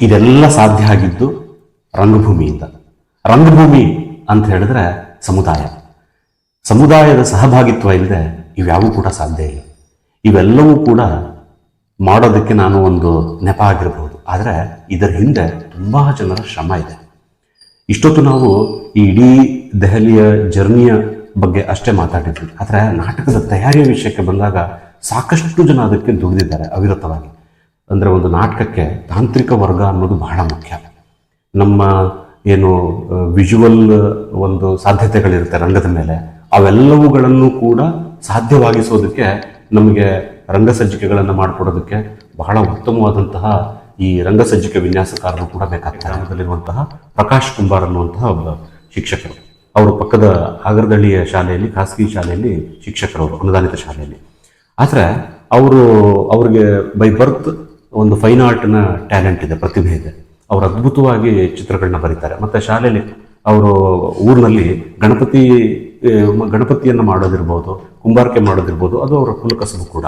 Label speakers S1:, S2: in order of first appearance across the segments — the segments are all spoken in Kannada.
S1: ಇದೆಲ್ಲ ಸಾಧ್ಯ ಆಗಿದ್ದು ರಂಗಭೂಮಿಯಿಂದ. ರಂಗಭೂಮಿ ಅಂತ ಹೇಳಿದ್ರೆ ಸಮುದಾಯ. ಸಮುದಾಯದ ಸಹಭಾಗಿತ್ವ ಇಲ್ಲದೆ ಇವ್ಯಾವೂ ಕೂಡ ಸಾಧ್ಯ ಇಲ್ಲ. ಇವೆಲ್ಲವೂ ಕೂಡ ಮಾಡೋದಕ್ಕೆ ನಾನು ಒಂದು ನೆಪ ಆಗಿರಬಹುದು. ಆದರೆ ಇದರ ಹಿಂದೆ ತುಂಬ ಜನರ ಶ್ರಮ ಇದೆ. ಇಷ್ಟೊತ್ತು ನಾವು ಈ ಇಡೀ ದೆಹಲಿಯ ಜರ್ನಿಯ ಬಗ್ಗೆ ಅಷ್ಟೇ ಮಾತಾಡಿದ್ವಿ. ಆದರೆ ನಾಟಕದ ತಯಾರಿಯ ವಿಷಯಕ್ಕೆ ಬಂದಾಗ ಸಾಕಷ್ಟು ಜನ ಅದಕ್ಕೆ ದುಡಿದಿದ್ದಾರೆ ಅವಿರತವಾಗಿ. ಅಂದರೆ ಒಂದು ನಾಟಕಕ್ಕೆ ತಾಂತ್ರಿಕ ವರ್ಗ ಅನ್ನೋದು ಬಹಳ ಮುಖ್ಯ. ನಮ್ಮ ಏನು ವಿಜುವಲ್ ಒಂದು ಸಾಧ್ಯತೆಗಳಿರುತ್ತೆ ರಂಗದ ಮೇಲೆ, ಅವೆಲ್ಲವುಗಳನ್ನು ಕೂಡ ಸಾಧ್ಯವಾಗಿಸೋದಕ್ಕೆ ನಮಗೆ ರಂಗಸಜ್ಜಿಕೆಗಳನ್ನು ಮಾಡಿಕೊಡೋದಕ್ಕೆ ಬಹಳ ಉತ್ತಮವಾದಂತಹ ಈ ರಂಗಸಜ್ಜಿಕೆ ವಿನ್ಯಾಸಕಾರರು ಕೂಡ ಬೇಕಾಗ್ತಾರೆ. ಗ್ರಾಮದಲ್ಲಿರುವಂತಹ ಪ್ರಕಾಶ್ ಕುಂಬಾರ್ ಅನ್ನುವಂತಹ ಒಬ್ಬ ಶಿಕ್ಷಕರು. ಅವರು ಪಕ್ಕದ ಆಗರದಳ್ಳಿಯ ಶಾಲೆಯಲ್ಲಿ, ಖಾಸಗಿ ಶಾಲೆಯಲ್ಲಿ ಶಿಕ್ಷಕರವರು ಅನುದಾನಿತ ಶಾಲೆಯಲ್ಲಿ. ಆದರೆ, ಅವರು ಅವರಿಗೆ ಬೈ ಬರ್ತ್ ಒಂದು ಫೈನ್ ಆರ್ಟ್ನ ಟ್ಯಾಲೆಂಟ್ ಇದೆ, ಪ್ರತಿಭೆ ಇದೆ. ಅವರು ಅದ್ಭುತವಾಗಿ ಚಿತ್ರಗಳನ್ನ ಬರೀತಾರೆ. ಮತ್ತೆ ಶಾಲೆಯಲ್ಲಿ ಅವರು ಊರಿನಲ್ಲಿ ಗಣಪತಿ ಗಣಪತಿಯನ್ನು ಮಾಡೋದಿರ್ಬೋದು, ಕುಂಬಾರಿಕೆ ಮಾಡೋದಿರ್ಬೋದು, ಅದು ಅವರ ಕುಲಕಸಬು ಕೂಡ.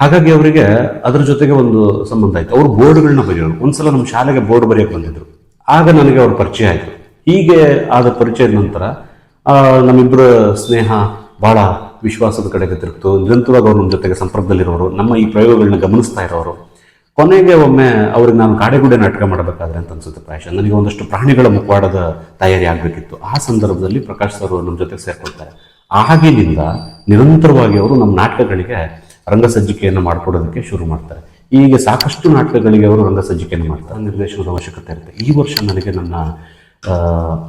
S1: ಹಾಗಾಗಿ ಅವರಿಗೆ ಅದರ ಜೊತೆಗೆ ಒಂದು ಸಂಬಂಧ ಆಯ್ತು. ಅವರು ಬೋರ್ಡ್ಗಳನ್ನ ಬರೆಯೋರು. ಒಂದ್ಸಲ ನಮ್ಮ ಶಾಲೆಗೆ ಬೋರ್ಡ್ ಬರೆಯಕ್ಕೆ ಬಂದಿದ್ರು. ಆಗ ನನಗೆ ಅವ್ರ ಪರಿಚಯ ಆಯಿತು. ಹೀಗೆ ಆದ ಪರಿಚಯದ ನಂತರ ನಮ್ಮಿಬ್ಬರ ಸ್ನೇಹ ಭಾಳ ವಿಶ್ವಾಸದ ಕಡೆಗೆ ತಿರುಗ್ತು. ನಿರಂತರವಾಗಿ ಅವ್ರ ನಮ್ಮ ಜೊತೆಗೆ ಸಂಪರ್ಕದಲ್ಲಿರೋರು. ನಮ್ಮ ಈ ಪ್ರಯೋಗಗಳನ್ನ ಗಮನಿಸ್ತಾ ಇರೋರು. ಕೊನೆಗೆ ಒಮ್ಮೆ ಅವ್ರಿಗೆ ನಾನು ಕಾಡೆಗುಡೆ ನಾಟಕ ಮಾಡಬೇಕಾದ್ರೆ ಅಂತ ಅನ್ಸುತ್ತೆ ಪ್ರಾಯಶಃ. ನನಗೆ ಒಂದಷ್ಟು ಪ್ರಾಣಿಗಳ ಮುಖವಾಡದ ತಯಾರಿ ಆಗಬೇಕಿತ್ತು. ಆ ಸಂದರ್ಭದಲ್ಲಿ ಪ್ರಕಾಶ್ ಸರ್ ನಮ್ಮ ಜೊತೆ ಸೇರ್ಕೊಳ್ತಾರೆ. ಆಗಿನಿಂದ ನಿರಂತರವಾಗಿ ಅವರು ನಮ್ಮ ನಾಟಕಗಳಿಗೆ ರಂಗಸಜ್ಜಿಕೆಯನ್ನು ಮಾಡಿಕೊಡೋದಕ್ಕೆ ಶುರು ಮಾಡ್ತಾರೆ. ಈಗ ಸಾಕಷ್ಟು ನಾಟಕಗಳಿಗೆ ಅವರು ರಂಗಸಜ್ಜಿಕೆಯನ್ನು ಮಾಡ್ತಾರೆ. ನಿರ್ದೇಶನದ ಅವಶ್ಯಕತೆ ಇರುತ್ತೆ. ಈ ವರ್ಷ ನನಗೆ ನನ್ನ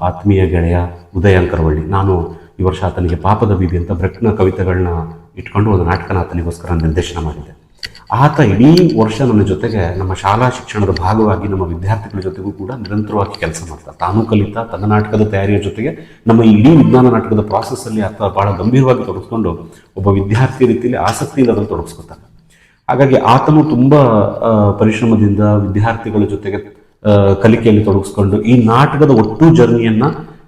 S1: ಆತ್ಮೀಯ ಗೆಳೆಯ ಉದಯ ಅಂಕರವಳ್ಳಿ ನಾನು ಈ ವರ್ಷ ಆತನಿಗೆ ಪಾಪದ ಬೀದಿ ಅಂತ ಬ್ರೆಕ್ನ ಕವಿತೆಗಳನ್ನ ಇಟ್ಕೊಂಡು ಒಂದು ನಾಟಕನ ಆತನಿಗೋಸ್ಕರ ನಿರ್ದೇಶನ ಮಾಡಿದ್ದೆ. ಆತ ಇಡೀ ವರ್ಷ ನನ್ನ ಜೊತೆಗೆ ನಮ್ಮ ಶಾಲಾ ಶಿಕ್ಷಣದ ಭಾಗವಾಗಿ ನಮ್ಮ ವಿದ್ಯಾರ್ಥಿಗಳ ಜೊತೆಗೂ ಕೂಡ ನಿರಂತರವಾಗಿ ಕೆಲಸ ಮಾಡ್ತಾರೆ ತಾನು ಕಲಿತಾ ತನ್ನ ನಾಟಕದ ತಯಾರಿಯ ಜೊತೆಗೆ ನಮ್ಮ ಇಡೀ ವಿಜ್ಞಾನ ನಾಟಕದ ಪ್ರಾಸೆಸ್ಸಲ್ಲಿ ಆತ ಬಹಳ ಗಂಭೀರವಾಗಿ ತೊಡಗಿಸ್ಕೊಂಡು ಒಬ್ಬ ವಿದ್ಯಾರ್ಥಿ ರೀತಿಯಲ್ಲಿ ಆಸಕ್ತಿಯಿಂದ ಅದನ್ನು ತೊಡಗಿಸ್ಕೊತಾನೆ. ಹಾಗಾಗಿ ಆತನು ತುಂಬ ಪರಿಶ್ರಮದಿಂದ ವಿದ್ಯಾರ್ಥಿಗಳ ಜೊತೆಗೆ ಕಲಿಕೆಯಲ್ಲಿ ತೊಡಗಿಸ್ಕೊಂಡು ಈ ನಾಟಕದ ಒಟ್ಟು ಜರ್ನಿಯನ್ನ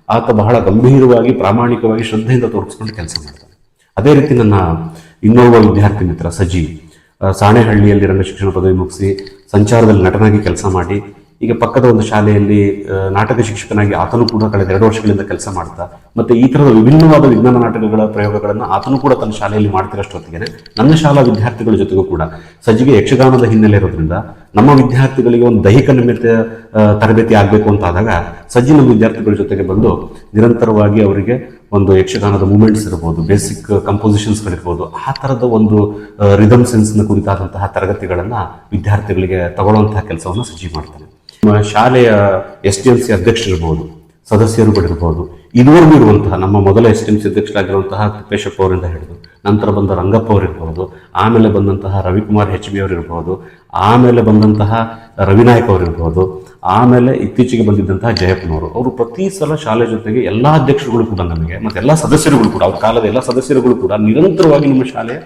S1: ಆತ ಬಹಳ ಗಂಭೀರವಾಗಿ ಪ್ರಾಮಾಣಿಕವಾಗಿ ಶ್ರದ್ಧೆಯಿಂದ ತೊಡಗಿಸ್ಕೊಂಡು ಕೆಲಸ ಮಾಡ್ತಾನೆ. ಅದೇ ರೀತಿ ನನ್ನ ಇನ್ನೊಬ್ಬ ವಿದ್ಯಾರ್ಥಿ ಮಿತ್ರ ಸಜಿ ಆ, ಸಾಣೆಹಳ್ಳಿಯಲ್ಲಿ ರಂಗಶಿಕ್ಷಣ ಪದವಿ ಮುಗಿಸಿ ಸಂಚಾರದಲ್ಲಿ ನಟನಾಗಿ ಕೆಲಸ ಮಾಡಿ ಈಗ ಪಕ್ಕದ ಒಂದು ಶಾಲೆಯಲ್ಲಿ ನಾಟಕ ಶಿಕ್ಷಕನಾಗಿ ಆತನು ಕೂಡ ಕಳೆದ ಎರಡು ವರ್ಷಗಳಿಂದ ಕೆಲಸ ಮಾಡ್ತಾ, ಮತ್ತೆ ಈ ತರದ ವಿಭಿನ್ನವಾದ ವಿಜ್ಞಾನ ನಾಟಕಗಳ ಪ್ರಯೋಗಗಳನ್ನು ಆತನು ಕೂಡ ತನ್ನ ಶಾಲೆಯಲ್ಲಿ ಮಾಡ್ತಿರೋಷ್ಟೊತ್ತಿಗೆ ನನ್ನ ಶಾಲಾ ವಿದ್ಯಾರ್ಥಿಗಳ ಜೊತೆಗೂ ಕೂಡ. ಸಜ್ಜಿಗೆ ಯಕ್ಷಗಾನದ ಹಿನ್ನೆಲೆ ಇರೋದ್ರಿಂದ ನಮ್ಮ ವಿದ್ಯಾರ್ಥಿಗಳಿಗೆ ಒಂದು ದೈಹಿಕ ನಿಮಿತ್ತ ತರಬೇತಿ ಆಗಬೇಕು ಅಂತ ಆದಾಗ ಸಜ್ಜಿ ನಮ್ಮ ವಿದ್ಯಾರ್ಥಿಗಳ ಜೊತೆಗೆ ಬಂದು ನಿರಂತರವಾಗಿ ಅವರಿಗೆ ಒಂದು ಯಕ್ಷಗಾನದ ಮೂಮೆಂಟ್ಸ್ ಇರ್ಬೋದು, ಬೇಸಿಕ್ ಕಂಪೋಸಿಷನ್ಸ್ಗಳಿರ್ಬೋದು ಆ ಥರದ ಒಂದು ರಿದಮ್ ಸೆನ್ಸ್ನ ಕುರಿತಾದಂತಹ ತರಗತಿಗಳನ್ನು ವಿದ್ಯಾರ್ಥಿಗಳಿಗೆ ತಗೊಳ್ಳುವಂತಹ ಕೆಲಸವನ್ನು ಸಜ್ಜಿ ನಮ್ಮ ಶಾಲೆಯ ಎಸ್ ಟಿ ಎಂ ಸಿ ಅಧ್ಯಕ್ಷರಿರ್ಬೋದು ಸದಸ್ಯರುಗಳಿರ್ಬೋದು ಇದುವರೆಗೂ ಇರುವಂತಹ ನಮ್ಮ ಮೊದಲ ಎಸ್ ಟಿ ಎಂ ಸಿ ಅಧ್ಯಕ್ಷರಾಗಿರುವಂತಹ ತಿಪ್ಪೇಶಪ್ಪ ಅವರಿಂದ ಹಿಡಿದು, ನಂತರ ಬಂದ ರಂಗಪ್ಪ ಅವರಿರ್ಬೋದು ಆಮೇಲೆ ಬಂದಂತಹ ರವಿಕುಮಾರ್ ಎಚ್ ಬಿ ಅವರಿರ್ಬೋದು ಆಮೇಲೆ ಬಂದಂತಹ ರವಿನಾಯಕ್ ಅವರಿರ್ಬೋದು ಆಮೇಲೆ ಇತ್ತೀಚೆಗೆ ಬಂದಿದ್ದಂತಹ ಜಯಪ್ಪನವರು ಅವರು ಪ್ರತಿ ಸಲ ಶಾಲೆ ಜೊತೆಗೆ ಎಲ್ಲ ಅಧ್ಯಕ್ಷರುಗಳು ಕೂಡ ನಮಗೆ ಮತ್ತೆ ಎಲ್ಲ ಸದಸ್ಯರುಗಳು ಕೂಡ, ಅವ್ರ ಕಾಲದ ಎಲ್ಲ ಸದಸ್ಯರುಗಳು ಕೂಡ ನಿರಂತರವಾಗಿ ನಮ್ಮ ಶಾಲೆಯ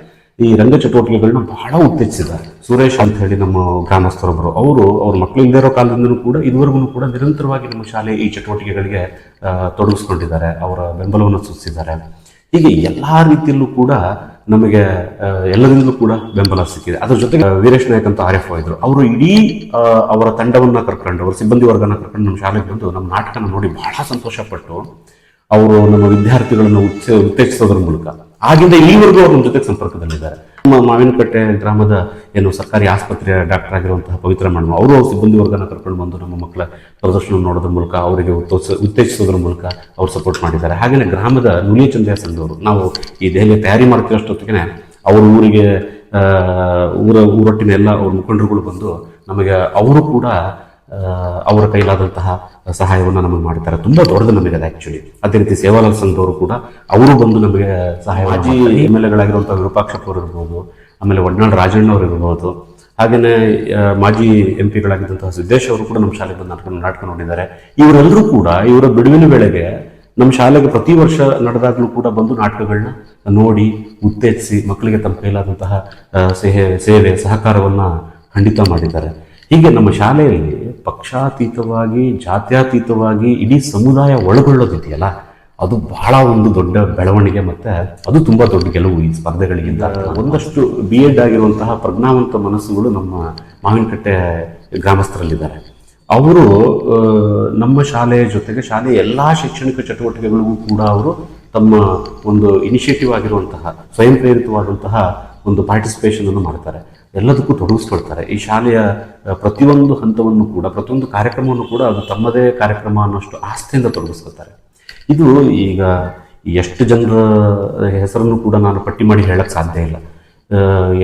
S1: ಈ ರಂಗ ಚಟುವಟಿಕೆಗಳನ್ನ ಬಹಳ ಉತ್ತೇಜಿಸಿದ್ದಾರೆ. ಸುರೇಶ್ ಅಂತ ಹೇಳಿ ನಮ್ಮ ಗ್ರಾಮಸ್ಥರೊಬ್ಬರು ಅವರು ಅವ್ರ ಮಕ್ಕಳು ಇಲ್ಲದೇ ಇರೋ ಕಾಲದಿಂದಲೂ ಕೂಡ ಇದುವರೆಗೂ ಕೂಡ ನಿರಂತರವಾಗಿ ನಮ್ಮ ಶಾಲೆ ಈ ಚಟುವಟಿಕೆಗಳಿಗೆ ತೊಡಗಿಸ್ಕೊಂಡಿದ್ದಾರೆ, ಅವರ ಬೆಂಬಲವನ್ನು ಸೂಚಿಸಿದ್ದಾರೆ. ಹೀಗೆ ಎಲ್ಲ ರೀತಿಯಲ್ಲೂ ಕೂಡ ನಮಗೆ ಎಲ್ಲರಿಂದಲೂ ಕೂಡ ಬೆಂಬಲ ಸಿಕ್ಕಿದೆ. ಅದರ ಜೊತೆಗೆ ವೀರೇಶ್ ನಾಯಕ್ ಅಂತ ಆರ್ ಎಫ್ ಇದ್ರು ಅವರು ಇಡೀ ಅವರ ತಂಡವನ್ನು ಕರ್ಕೊಂಡು, ಅವರ ಸಿಬ್ಬಂದಿ ವರ್ಗನ ಕರ್ಕೊಂಡು ನಮ್ಮ ಶಾಲೆಗೆ ಬಂದು ನಮ್ಮ ನಾಟಕನ ನೋಡಿ ಬಹಳ ಸಂತೋಷಪಟ್ಟು, ಅವರು ನಮ್ಮ ವಿದ್ಯಾರ್ಥಿಗಳನ್ನು ಉತ್ತೇಜಿಸೋದ್ರ ಮೂಲಕ ಆಗಿಂದ ಇಲ್ಲಿವರೆಗೂ ಅವ್ರ ನಮ್ಮ ಜೊತೆ ಸಂಪರ್ಕದಲ್ಲಿದ್ದಾರೆ. ನಮ್ಮ ಮಾವಿನಕಟ್ಟೆ ಗ್ರಾಮದ ಏನು ಸರ್ಕಾರಿ ಆಸ್ಪತ್ರೆಯ ಡಾಕ್ಟರ್ ಆಗಿರುವಂತಹ ಪವಿತ್ರ ಮೇಡಮ್ ಅವರು ಸಿಬ್ಬಂದಿ ವರ್ಗನ ಕರ್ಕೊಂಡು ಬಂದು ನಮ್ಮ ಮಕ್ಕಳ ಪ್ರದರ್ಶನ ನೋಡೋದ್ರ ಮೂಲಕ, ಅವರಿಗೆ ಉತ್ತೋಸ ಉತ್ತೇಜಿಸೋದ್ರ ಮೂಲಕ ಅವ್ರು ಸಪೋರ್ಟ್ ಮಾಡಿದ್ದಾರೆ. ಹಾಗೆಯೇ ಗ್ರಾಮದ ನುಲಿಯ ಸಂಘದವರು, ನಾವು ಈ ದೇಹಲಿ ತಯಾರಿ ಮಾಡ್ತಿರೋಷ್ಟೊತ್ತಿಗೆ ಅವರು ಊರಿಗೆ ಊರ, ಊರೊಟ್ಟಿನ ಎಲ್ಲ ಅವ್ರ ಮುಖಂಡರುಗಳು ಬಂದು ನಮಗೆ, ಅವರು ಕೂಡ ಅವರ ಕೈಲಾದಂತಹ ಸಹಾಯವನ್ನು ನಮಗೆ ಮಾಡ್ತಾರೆ ತುಂಬಾ ದೊಡ್ಡದು ನಮಗೆ ಅದು ಆಕ್ಚುಲಿ ಅದೇ ರೀತಿ ಸೇವಾಲಾಲ್ ಸಂಘದವರು ಕೂಡ ಅವರು ಬಂದು ನಮಗೆ ಸಹಾಯ ಮಾಜಿ ಎಂ ಎಲ್ ಎಗಳಾಗಿರುವಂತಹ ವಿರೂಪಾಕ್ಷಪ್ಪ ಅವರು ಇರ್ಬೋದು ಆಮೇಲೆ ಒಡ್ನಾಳ್ ರಾಜಣ್ಣ ಅವರು ಇರ್ಬೋದು ಹಾಗೆಯೇ ಮಾಜಿ ಎಂ ಪಿಗಳಾಗಿದ್ದಂತಹ ಸಿದ್ದೇಶ್ ಅವರು ಕೂಡ ನಮ್ಮ ಶಾಲೆಗೆ ಬಂದು ನಾಟಕ ನಾಟಕ ನೋಡಿದ್ದಾರೆ. ಇವರೆಲ್ಲರೂ ಕೂಡ ಇವರ ಬಿಡುವಿನ ವೇಳೆಗೆ ನಮ್ಮ ಶಾಲೆಗೆ ಪ್ರತಿ ವರ್ಷ ನಡೆದಾಗಲೂ ಕೂಡ ಬಂದು ನಾಟಕಗಳನ್ನ ನೋಡಿ ಉತ್ತೇಜಿಸಿ ಮಕ್ಕಳಿಗೆ ತಮ್ಮ ಕೈಲಾದಂತಹ ಸೇವೆ ಸೇವೆ ಸಹಕಾರವನ್ನ ಖಂಡಿತ ಮಾಡಿದ್ದಾರೆ. ಹೀಗೆ ನಮ್ಮ ಶಾಲೆಯಲ್ಲಿ ಪಕ್ಷಾತೀತವಾಗಿ ಜಾತ್ಯಾತೀತವಾಗಿ ಇಡೀ ಸಮುದಾಯ ಒಳಗೊಳ್ಳೋದಿದೆಯಲ್ಲ? ಅದು ಬಹಳ ಒಂದು ದೊಡ್ಡ ಬೆಳವಣಿಗೆ ಮತ್ತೆ ಅದು ತುಂಬಾ ದೊಡ್ಡ ಗೆಲುವು ಈ ಸ್ಪರ್ಧೆಗಳಿಗಿಂತ. ಒಂದಷ್ಟು ಬಿ ಎಡ್ ಆಗಿರುವಂತಹ ಪ್ರಜ್ಞಾವಂತ ಮನಸ್ಸುಗಳು ನಮ್ಮ ಮಾವಿನಕಟ್ಟೆ ಗ್ರಾಮಸ್ಥರಲ್ಲಿದ್ದಾರೆ. ಅವರು ನಮ್ಮ ಶಾಲೆಯ ಜೊತೆಗೆ ಶಾಲೆಯ ಎಲ್ಲ ಶೈಕ್ಷಣಿಕ ಚಟುವಟಿಕೆಗಳಿಗೂ ಕೂಡ ಅವರು ತಮ್ಮ ಒಂದು ಇನಿಷಿಯೇಟಿವ್ ಆಗಿರುವಂತಹ ಸ್ವಯಂ ಪ್ರೇರಿತವಾದಂತಹ ಒಂದು ಪಾರ್ಟಿಸಿಪೇಷನ್ ಅನ್ನು ಮಾಡ್ತಾರೆ. ಎಲ್ಲದಕ್ಕೂ ತೊಡಗಿಸ್ಕೊಳ್ತಾರೆ ಈ ಶಾಲೆಯ ಪ್ರತಿಯೊಂದು ಹಂತವನ್ನು ಕೂಡ, ಪ್ರತಿಯೊಂದು ಕಾರ್ಯಕ್ರಮವನ್ನು ಕೂಡ ಅದು ತಮ್ಮದೇ ಕಾರ್ಯಕ್ರಮ ಅನ್ನೋಷ್ಟು ಆಸ್ತಿಯಿಂದ ತೊಡಗಿಸ್ಕೊಳ್ತಾರೆ. ಇದು ಈಗ ಎಷ್ಟು ಜನರ ಹೆಸರನ್ನು ಕೂಡ ನಾನು ಪಟ್ಟಿ ಮಾಡಿ ಹೇಳಕ್ಕೆ ಸಾಧ್ಯ ಇಲ್ಲ.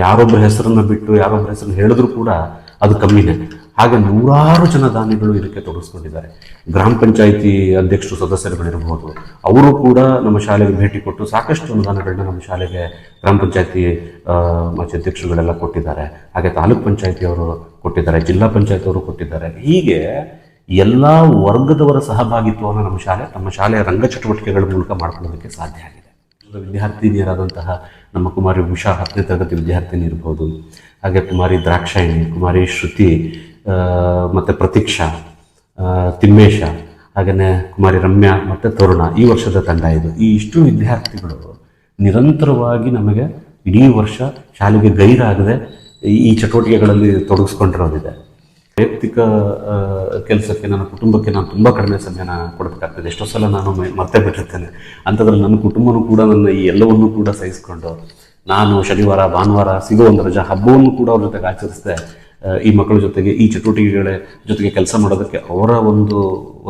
S1: ಯಾರೊಬ್ಬರ ಹೆಸರನ್ನು ಬಿಟ್ಟು ಯಾರೊಬ್ಬರ ಹೆಸರನ್ನು ಹೇಳಿದ್ರು ಕೂಡ ಅದು ಕಮ್ಮಿನೇ. ಹಾಗೆ ನೂರಾರು ಜನ ದಾನಿಗಳು ಇದಕ್ಕೆ ತೊಡಗಿಸ್ಕೊಂಡಿದ್ದಾರೆ. ಗ್ರಾಮ ಪಂಚಾಯಿತಿ ಅಧ್ಯಕ್ಷರು ಸದಸ್ಯರುಗಳಿರಬಹುದು ಅವರು ಕೂಡ ನಮ್ಮ ಶಾಲೆಗೆ ಭೇಟಿ ಕೊಟ್ಟು ಸಾಕಷ್ಟು ಅನುದಾನಗಳನ್ನ ನಮ್ಮ ಶಾಲೆಗೆ ಗ್ರಾಮ ಪಂಚಾಯತಿ ಅಧ್ಯಕ್ಷರುಗಳೆಲ್ಲ ಕೊಟ್ಟಿದ್ದಾರೆ. ಹಾಗೆ ತಾಲೂಕ್ ಪಂಚಾಯಿತಿಯವರು ಕೊಟ್ಟಿದ್ದಾರೆ, ಜಿಲ್ಲಾ ಅವರು ಕೊಟ್ಟಿದ್ದಾರೆ. ಹೀಗೆ ಎಲ್ಲ ವರ್ಗದವರ ಸಹಭಾಗಿತ್ವವನ್ನು ನಮ್ಮ ಶಾಲೆ ನಮ್ಮ ಶಾಲೆಯ ರಂಗ ಚಟುವಟಿಕೆಗಳ ಮೂಲಕ ಮಾಡ್ಕೊಳ್ಳೋದಕ್ಕೆ ಸಾಧ್ಯ ಆಗಿದೆ. ವಿದ್ಯಾರ್ಥಿನಿಯರಾದಂತಹ ನಮ್ಮ ಕುಮಾರಿ ಉಷಾ ಹತ್ತನೇ ತರಗತಿ ವಿದ್ಯಾರ್ಥಿನಿ ಇರ್ಬೋದು, ಹಾಗೆ ಕುಮಾರಿ ದ್ರಾಕ್ಷಾಯಿಣಿ, ಕುಮಾರಿ ಶ್ರುತಿ ಮತ್ತೆ ಪ್ರತೀಕ್ಷಾ ತಿಮ್ಮೇಶ ಹಾಗೆಯೇ ಕುಮಾರಿ ರಮ್ಯಾ ಮತ್ತು ತರುಣ ಈ ವರ್ಷದ ತಂಡ ಇದು. ಈ ಇಷ್ಟು ವಿದ್ಯಾರ್ಥಿಗಳು ನಿರಂತರವಾಗಿ ನಮಗೆ ಇಡೀ ವರ್ಷ ಶಾಲೆಗೆ ಗೈರಾಗದೆ ಈ- ಚಟುವಟಿಕೆಗಳಲ್ಲಿ ತೊಡಗಿಸ್ಕೊಂಡಿರೋದಿದೆ. ವೈಯಕ್ತಿಕ ಕೆಲಸಕ್ಕೆ ನನ್ನ ಕುಟುಂಬಕ್ಕೆ ನಾನು ತುಂಬ ಕಡಿಮೆ ಸಮಯನ ಕೊಡಬೇಕಾಗ್ತದೆ. ಎಷ್ಟೋ ಸಲ ನಾನು ಮತ್ತೆ ಬಿಟ್ಟಿರ್ತೇನೆ. ಅಂಥದ್ರಲ್ಲಿ ನನ್ನ ಕುಟುಂಬನೂ ಕೂಡ ನನ್ನ ಈ ಎಲ್ಲವನ್ನೂ ಕೂಡ ಸಹಿಸಿಕೊಂಡು ನಾನು ಶನಿವಾರ ಭಾನುವಾರ ಸಿಗೋ ಒಂದು ರಜಾ ಹಬ್ಬವನ್ನು ಕೂಡ ಅವ್ರ ಜೊತೆಗೆ ಆಚರಿಸಿದೆ. ಆ, ಈ ಮಕ್ಕಳ ಜೊತೆಗೆ, ಈ ಚಟುವಟಿಕೆಗಳ ಜೊತೆಗೆ ಕೆಲಸ ಮಾಡೋದಕ್ಕೆ ಅವರ ಒಂದು